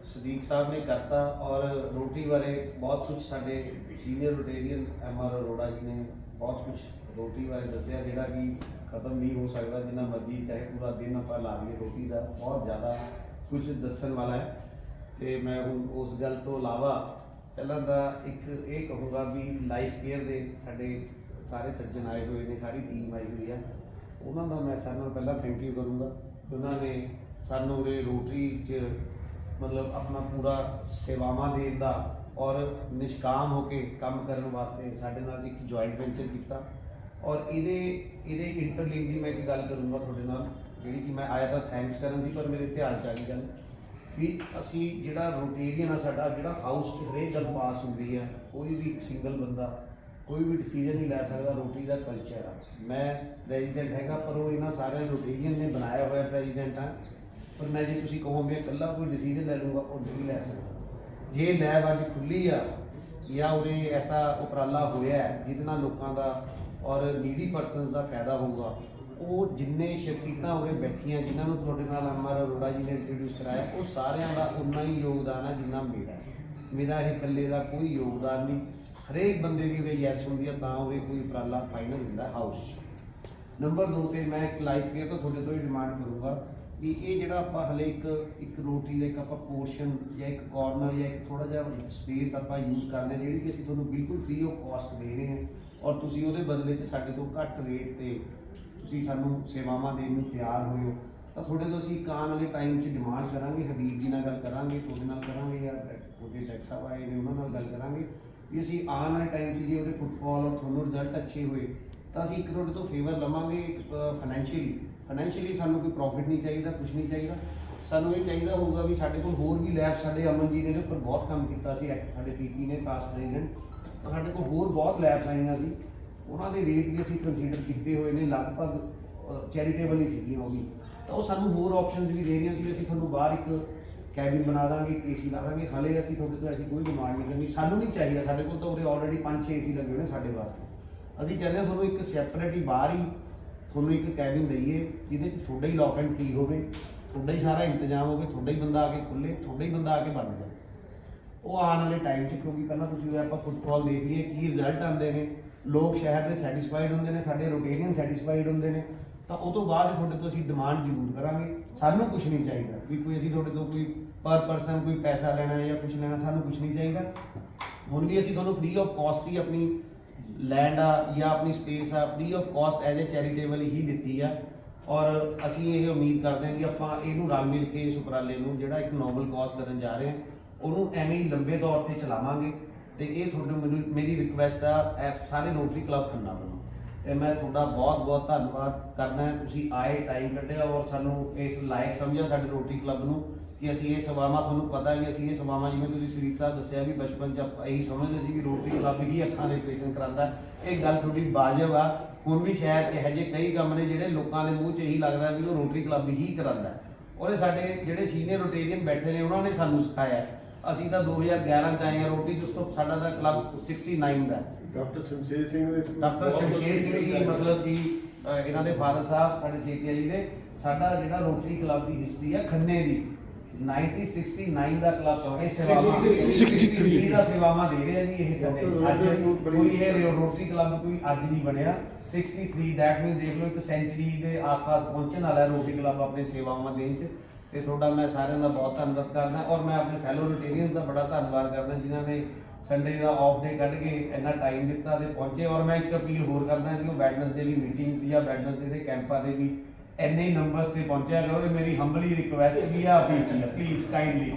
ਸਦੀਕ ਸਾਹਿਬ ਨੇ ਕਰਤਾ ਔਰ ਰੋਟੀ ਬਾਰੇ ਬਹੁਤ ਕੁਝ ਸਾਡੇ senior Rotarian M R Arora ji ਨੇ ਬਹੁਤ ਕੁਝ ਰੋਟੀ ਬਾਰੇ ਦੱਸਿਆ, ਜਿਹੜਾ ਕਿ ਖਤਮ ਨਹੀਂ ਹੋ ਸਕਦਾ, ਜਿੰਨਾ ਮਰਜ਼ੀ ਚਾਹੇ ਪੂਰਾ ਦਿਨ ਆਪਾਂ ਲਾ ਲਈਏ ਰੋਟੀ ਦਾ, ਬਹੁਤ ਜ਼ਿਆਦਾ ਕੁਝ ਦੱਸਣ ਵਾਲਾ ਹੈ। ਤੇ ਮੈਂ ਹੁਣ ਉਸ ਗੱਲ ਤੋਂ ਇਲਾਵਾ ਪਹਿਲਾਂ ਤਾਂ ਇੱਕ ਇਹ ਕਹੂੰਗਾ ਵੀ ਲਾਈਫ ਕੇਅਰ ਦੇ ਸਾਡੇ ਸਾਰੇ ਸੱਜਣ ਆਏ ਹੋਏ ਨੇ, ਸਾਰੀ ਟੀਮ ਆਈ ਹੋਈ ਆ। ਉਹਨਾਂ ਦਾ ਮੈਂ ਸਾਰਿਆਂ ਨਾਲੋਂ ਪਹਿਲਾਂ ਥੈਂਕ ਯੂ ਕਰੂੰਗਾ ਉਹਨਾਂ ਨੇ ਸਾਨੂੰ ਉਰੇ ਰੋਟਰੀ 'ਚ ਮਤਲਬ ਆਪਣਾ ਪੂਰਾ ਸੇਵਾਵਾਂ ਦੇਣ ਦਾ ਔਰ ਨਿਸ਼ਕਾਮ ਹੋ ਕੇ ਕੰਮ ਕਰਨ ਵਾਸਤੇ ਸਾਡੇ ਨਾਲ ਇੱਕ ਜੁਆਇੰਟ ਵੈਂਚਰ ਕੀਤਾ। ਔਰ ਇਹਦੇ ਇਹਦੇ ਇੰਟਰਲਿੰਕ ਦੀ ਮੈਂ ਇੱਕ ਗੱਲ ਕਰੂੰਗਾ ਤੁਹਾਡੇ ਨਾਲ, ਜਿਹੜੀ ਕਿ ਮੈਂ ਆਇਆ ਤਾਂ ਥੈਂਕਸ ਕਰਨ ਦੀ, ਪਰ ਮੇਰੇ ਧਿਆਨ ਚ ਆ ਗਈ ਗੱਲ ਵੀ ਅਸੀਂ ਜਿਹੜਾ ਰੋਟੇਰੀਅਨ ਆ ਸਾਡਾ, ਜਿਹੜਾ ਹਾਊਸ ਚ ਹਰੇਕ ਗੱਲ ਪਾਸ ਹੁੰਦੀ ਹੈ ਕੋਈ ਵੀ ਇੱਕ ਸਿੰਗਲ ਬੰਦਾ ਕੋਈ ਵੀ ਡਿਸੀਜਨ ਨਹੀਂ ਲੈ ਸਕਦਾ ਰੋਟੀ ਦਾ ਕਲਚਰ ਆ। ਮੈਂ ਪ੍ਰੈਜੀਡੈਂਟ ਹੈਗਾ, ਪਰ ਉਹ ਇਹਨਾਂ ਸਾਰਿਆਂ ਰੋਟੇਰੀਅਨ ਨੇ ਬਣਾਇਆ ਹੋਇਆ ਪ੍ਰੈਜ਼ੀਡੈਂਟ ਆ। ਪਰ ਮੈਂ ਜੇ ਤੁਸੀਂ ਕਹੋ, ਮੈਂ ਇਕੱਲਾ ਕੋਈ ਡਿਸੀਜਨ ਲੈ ਲੂੰਗਾ ਉਹ ਨਹੀਂ ਲੈ ਸਕਦਾ। ਜੇ ਲੈਬ ਅੱਜ ਖੁੱਲੀ ਆ, ਜਾਂ ਉਰੇ ਐਸਾ ਉਪਰਾਲਾ ਹੋਇਆ ਜਿਹਦੇ ਨਾਲ ਲੋਕਾਂ ਦਾ ਔਰ ਨੀਡੀ ਪਰਸਨਸ ਦਾ ਫਾਇਦਾ ਹੋਊਗਾ, ਉਹ ਜਿੰਨੇ ਸ਼ਖਸੀਅਤਾਂ ਉਰੇ ਬੈਠੀਆਂ, ਜਿਨ੍ਹਾਂ ਨੂੰ ਤੁਹਾਡੇ ਨਾਲ ਅਮਰ ਅਰੋੜਾ ਜੀ ਨੇ ਇੰਟਰੋਡਿਊਸ ਕਰਾਇਆ, ਉਹ ਸਾਰਿਆਂ ਦਾ ਉਨਾ ਹੀ ਯੋਗਦਾਨ ਹੈ ਜਿੰਨਾ ਮੇਰਾ ਮੇਰਾ ਇਹ ਇਕੱਲੇ ਦਾ ਕੋਈ ਯੋਗਦਾਨ ਨਹੀਂ। ਹਰੇਕ ਬੰਦੇ ਦੀ ਉਰੇ ਯੈਸ ਹੁੰਦੀ ਹੈ ਤਾਂ ਉਰੇ ਕੋਈ ਉਪਰਾਲਾ ਫਾਈਨਲ ਹੁੰਦਾ ਹਾਊਸ 'ਚ। ਨੰਬਰ 2 ਤੇ ਮੈਂ ਇੱਕ ਲਾਈਫ ਕੇਅਰ ਤੋਂ ਤੁਹਾਡੇ ਤੋਂ ਹੀ ਡਿਮਾਂਡ ਕਰੂੰਗਾ। ਕਿ ਇਹ ਜਿਹੜਾ ਆਪਾਂ ਹਲੇ ਇੱਕ ਇੱਕ ਰੋਟੀ ਦਾ ਇੱਕ ਆਪਾਂ ਪੋਰਸ਼ਨ ਜਾਂ ਇੱਕ ਕਾਰਨਰ ਜਾਂ ਇੱਕ ਥੋੜਾ ਜਿਹਾ ਸਪੇਸ ਆਪਾਂ ਯੂਜ਼ ਕਰਦੇ ਹਾਂ, ਜਿਹੜੀ ਕਿ ਅਸੀਂ ਤੁਹਾਨੂੰ ਬਿਲਕੁਲ ਫ੍ਰੀ ਆਫ ਕਾਸਟ ਦੇ ਰਹੇ ਹਾਂ ਔਰ ਤੁਸੀਂ ਉਹਦੇ ਬਦਲੇ 'ਚ ਸਾਡੇ ਤੋਂ ਘੱਟ ਰੇਟ ਤੇ ਤੁਸੀਂ ਸਾਨੂੰ ਸੇਵਾਵਾਂ ਦੇਣ ਨੂੰ ਤਿਆਰ ਹੋਏ ਹੋ ਤਾਂ ਤੁਹਾਡੇ ਤੋਂ ਅਸੀਂ ਇੱਕ ਆਉਣ ਵਾਲੇ ਟਾਈਮ 'ਚ ਡਿਮਾਂਡ ਕਰਾਂਗੇ ਹਬੀਬ ਜੀ ਨਾਲ ਗੱਲ ਕਰਾਂਗੇ ਤੁਹਾਡੇ ਨਾਲ ਕਰਾਂਗੇ ਜਾਂ ਤੁਹਾਡੇ ਟੈਕਸ ਆਏ ਨੇ ਉਹਨਾਂ ਨਾਲ ਗੱਲ ਕਰਾਂਗੇ ਵੀ ਅਸੀਂ ਆਉਣ ਵਾਲੇ ਟਾਈਮ 'ਚ ਜੇ ਉਹਦੇ ਫੁੱਟਬਾਲ ਔਰ ਤੁਹਾਨੂੰ ਰਿਜ਼ਲਟ ਅੱਛੇ ਹੋਏ ਤਾਂ ਅਸੀਂ ਇੱਕ ਤੁਹਾਡੇ ਤੋਂ ਫੇਵਰ ਲਵਾਂਗੇ ਫਾਈਨੈਂਸ਼ੀਅਲੀ ਫਾਈਨੈਂਸ਼ੀਅਲੀ ਸਾਨੂੰ ਕੋਈ ਪ੍ਰੋਫਿਟ ਨਹੀਂ ਚਾਹੀਦਾ ਕੁਝ ਨਹੀਂ ਚਾਹੀਦਾ। ਸਾਨੂੰ ਇਹ ਚਾਹੀਦਾ ਹੋਊਗਾ ਵੀ ਸਾਡੇ ਕੋਲ ਹੋਰ ਵੀ ਲੈਬ ਸਾਡੇ ਅਮਨ ਜੀ ਨੇ ਇਹਦੇ ਉੱਪਰ ਬਹੁਤ ਕੰਮ ਕੀਤਾ ਸੀ ਐਕ- ਸਾਡੇ ਪੀਪੀ ਨੇ ਪਾਸਟ ਪ੍ਰੈਜ਼ੀਡੈਂਟ ਤਾਂ ਸਾਡੇ ਕੋਲ ਹੋਰ ਬਹੁਤ ਲੈਬਸ ਆਈਆਂ ਸੀ। ਉਹਨਾਂ ਦੇ ਰੇਟ ਵੀ ਅਸੀਂ ਕੰਸੀਡਰ ਕੀਤੇ ਹੋਏ ਨੇ, ਲਗਭਗ ਚੈਰੀਟੇਬਲ ਹੀ ਸੀਗੀਆਂ ਉਹ ਵੀ। ਤਾਂ ਉਹ ਸਾਨੂੰ ਹੋਰ ਆਪਸ਼ਨਸ ਵੀ ਦੇ ਰਹੀਆਂ ਸੀ, ਅਸੀਂ ਤੁਹਾਨੂੰ ਬਾਹਰ ਇੱਕ ਕੈਬਿਨ ਬਣਾ ਦਾਂਗੇ ਏਸੀ ਲਾ ਦਾਂਗੇ। ਹਲੇ ਅਸੀਂ ਤੁਹਾਡੇ ਤੋਂ ਐਸੀ ਕੋਈ ਡਿਮਾਂਡ ਨਹੀਂ ਕਰਨੀ। ਸਾਨੂੰ ਨਹੀਂ ਚਾਹੀਦਾ, ਸਾਡੇ ਕੋਲ ਤਾਂ ਉਰੇ ਆਲਰੇਡੀ 5-6 ਏਸੀ ਲੱਗੇ ਹੋਏ ਨੇ ਸਾਡੇ ਵਾਸਤੇ। ਅਸੀਂ ਚਾਹੁੰਦੇ ਹਾਂ ਤੁਹਾਨੂੰ ਇੱਕ ਸੈਪਰੇਟ ਹੀ ਬਾਹਰ ਹੀ ਤੁਹਾਨੂੰ ਇੱਕ ਕੈਬਿਨ ਦਈਏ, ਜਿਹਦੇ 'ਚ ਤੁਹਾਡਾ ਹੀ ਲੌਕ ਐਂਡ ਕੀ ਹੋਵੇ, ਤੁਹਾਡਾ ਹੀ ਸਾਰਾ ਇੰਤਜ਼ਾਮ ਹੋਵੇ, ਤੁਹਾਡਾ ਹੀ ਬੰਦਾ ਆ ਕੇ ਖੁੱਲੇ, ਤੁਹਾਡਾ ਹੀ ਬੰਦਾ ਆ ਕੇ ਬੰਦ ਕਰੇ। ਉਹ ਆਉਣ ਵਾਲੇ ਟਾਈਮ 'ਚ ਕਿਉਂਕਿ ਪਹਿਲਾਂ ਤੁਸੀਂ ਉਹ ਆਪਾਂ ਫੁੱਟਬਾਲ ਦੇਖ ਲਈਏ, ਕੀ ਰਿਜ਼ਲਟ ਆਉਂਦੇ ਨੇ। ਲੋਕ ਸ਼ਹਿਰ ਦੇ ਸੈਟੀਸਫਾਈਡ ਹੁੰਦੇ ਨੇ, ਸਾਡੇ ਰੋਟੇਰੀਅਨ ਸੈਟੀਸਫਾਈਡ ਹੁੰਦੇ ਨੇ। ਤਾਂ ਉਹ ਤੋਂ ਬਾਅਦ ਤੁਹਾਡੇ ਤੋਂ ਅਸੀਂ ਡਿਮਾਂਡ ਜ਼ਰੂਰ ਕਰਾਂਗੇ। ਸਾਨੂੰ ਕੁਝ ਨਹੀਂ ਚਾਹੀਦਾ ਵੀ ਕੋਈ ਅਸੀਂ ਤੁਹਾਡੇ ਤੋਂ ਕੋਈ ਪਰ ਪਰਸਨ ਕੋਈ ਪੈਸਾ ਲੈਣਾ ਜਾਂ ਕੁਝ ਲੈਣਾ, ਸਾਨੂੰ ਕੁਝ ਨਹੀਂ ਚਾਹੀਦਾ। ਹੁਣ ਵੀ ਅਸੀਂ ਤੁਹਾਨੂੰ ਫ੍ਰੀ ਆਫ ਕਾਸਟ ਹੀ ਆਪਣੀ ਲੈਂਡ ਆ, ਜਾਂ ਆਪਣੀ ਸਪੇਸ ਆ free of cost as a charitable ਹੀ ਦਿੱਤੀ ਆ। ਔਰ ਅਸੀਂ ਇਹ ਉਮੀਦ ਕਰਦੇ ਹਾਂ ਕਿ ਆਪਾਂ ਇਹਨੂੰ ਰਲ ਮਿਲ ਕੇ ਇਸ ਉਪਰਾਲੇ ਨੂੰ, ਜਿਹੜਾ ਇੱਕ ਨੋਬਲ ਕਾਜ਼ ਕਰਨ ਜਾ ਰਹੇ ਹਾਂ, ਉਹਨੂੰ ਐਵੇਂ ਹੀ ਲੰਬੇ ਤੌਰ ਤੇ ਚਲਾਵਾਂਗੇ। ਤੇ ਇਹ ਤੁਹਾਨੂੰ ਮੈਨੂੰ, ਮੇਰੀ ਰਿਕੁਐਸਟ ਆ ਇਹ ਸਾਰੇ ਰੋਟਰੀ ਕਲੱਬ ਖੰਨਾ ਵੱਲੋਂ। ਇਹ ਮੈਂ ਤੁਹਾਡਾ ਬਹੁਤ ਬਹੁਤ ਧੰਨਵਾਦ ਕਰਦਾ ਤੁਸੀਂ ਆਏ ਟਾਈਮ ਕੱਢਿਆ ਔਰ ਸਾਨੂੰ ਇਸ ਲਾਇਕ ਸਮਝਿਆ ਸਾਡੇ ਰੋਟਰੀ ਕਲੱਬ ਨੂੰ। ਕਿ ਅਸੀਂ ਇਹ ਸੇਵਾਵਾਂ ਤੁਹਾਨੂੰ ਪਤਾ ਵੀ ਅਸੀਂ ਇਹ ਸੇਵਾਵਾਂ ਜਿਵੇਂ ਤੁਸੀਂ ਸ੍ਰੀ ਸਾਹਿਬ ਦੱਸਿਆ ਵੀ ਬਚਪਨ ਚ ਆਪਾਂ ਇਹੀ ਸਮਝਦੇ ਸੀ ਕਿ ਰੋਟਰੀ ਕਲੱਬ ਹੀ ਅੱਖਾਂ ਦੇ ਆਪਰੇਸ਼ਨ ਕਰਾਂਦਾ ਇਹ ਗੱਲ ਤੁਹਾਡੀ ਵਾਜਬ ਆ। ਹੁਣ ਵੀ ਸ਼ਾਇਦ ਇਹੋ ਜਿਹੇ ਕਈ ਕੰਮ ਨੇ ਜਿਹੜੇ ਲੋਕਾਂ ਦੇ ਮੂੰਹ 'ਚ ਇਹੀ ਲੱਗਦਾ ਵੀ ਉਹ ਰੋਟਰੀ ਕਲੱਬ ਹੀ ਕਰਾਂਦਾ ਇਹ ਸਾਡੇ ਜਿਹੜੇ ਸੀਨੀਅਰ ਰੋਟੇਰੀਅਨ ਬੈਠੇ ਨੇ ਉਹਨਾਂ ਨੇ ਸਾਨੂੰ ਸਿਖਾਇਆ। ਅਸੀਂ ਤਾਂ 2011 ਚ ਆਏ ਹਾਂ ਰੋਟੀ ਜਿਸ ਤੋਂ ਸਾਡਾ ਤਾਂ ਕਲੱਬ 69 ਦਾ। ਡਾਕਟਰ ਸ਼ਮਸ਼ੇਰ ਸਿੰਘ ਦੇ ਡਾਕਟਰ ਸ਼ਮਸ਼ੇਰ ਸਿੰਘ ਜੀ ਮਤਲਬ ਸੀ ਇਹਨਾਂ ਦੇ ਫਾਦਰ ਸਾਹਿਬ ਸਾਡੇ ਸੇਤੀਆ ਜੀ ਦੇ। ਸਾਡਾ ਜਿਹੜਾ ਰੋਟਰੀ ਕਲੱਬ ਦੀ ਹਿਸਟਰੀ ਹੈ ਖੰਨੇ ਦੀ। 1969 ਦਾ ਕਲੱਬ ਇਹ ਸੇਵਾਵਾਂ। 63 ਦਾ ਸੇਵਾਵਾਂ ਦੇ ਰਿਹਾ ਜੀ ਇਹ ਖੰਨੇ ਅੱਜ ਕੋਈ ਇਹ ਰੋਟਰੀ ਕਲੱਬ ਕੋਈ ਅੱਜ ਨਹੀਂ ਬਣਿਆ। 63 ਦੈਟ ਮੀਨਸ ਦੇਖ ਲਓ ਇੱਕ ਸੈਂਚਰੀ ਦੇ ਆਸ-ਪਾਸ ਪਹੁੰਚਣ ਵਾਲਾ ਰੋਟਰੀ ਕਲੱਬ ਆਪਣੇ ਸੇਵਾਵਾਂ ਦੇਣ ਚ। ਤੇ ਤੁਹਾਡਾ ਮੈਂ ਸਾਰਿਆਂ ਦਾ ਬਹੁਤ ਧੰਨਵਾਦ ਕਰਦਾ ਔਰ ਮੈਂ ਆਪਣੇ ਫੈਲੋ ਰੋਟੇਰੀਅਨਸ ਦਾ ਬੜਾ ਧੰਨਵਾਦ ਕਰਦਾ ਜਿਨ੍ਹਾਂ ਨੇ ਸੰਡੇ ਦਾ ਆਫ ਡੇ ਕੱਢ ਕੇ ਇੰਨਾ ਟਾਈਮ ਦਿੱਤਾ ਤੇ ਪਹੁੰਚੇ। ਔਰ ਮੈਂ ਇੱਕ ਅਪੀਲ ਹੋਰ ਕਰਦਾ ਕਿ ਉਹ ਵੈਡਨਸਡੇ ਦੀ ਮੀਟਿੰਗ ਜਾਂ ਵੈਡਨਸਡੇ ਦੇ ਕੈਂਪਾਂ ਦੇ ਵੀ ਇੰਨੇ ਨੰਬਰਸ ਤੇ ਪਹੁੰਚਿਆ ਕਰੋ ਇਹ ਮੇਰੀ ਹੰਬਲੀ ਰਿਕੁਐਸਟ ਵੀ ਆ ਅਪੀਲ ਪਲੀਜ਼ ਕਾਈਂਡਲੀ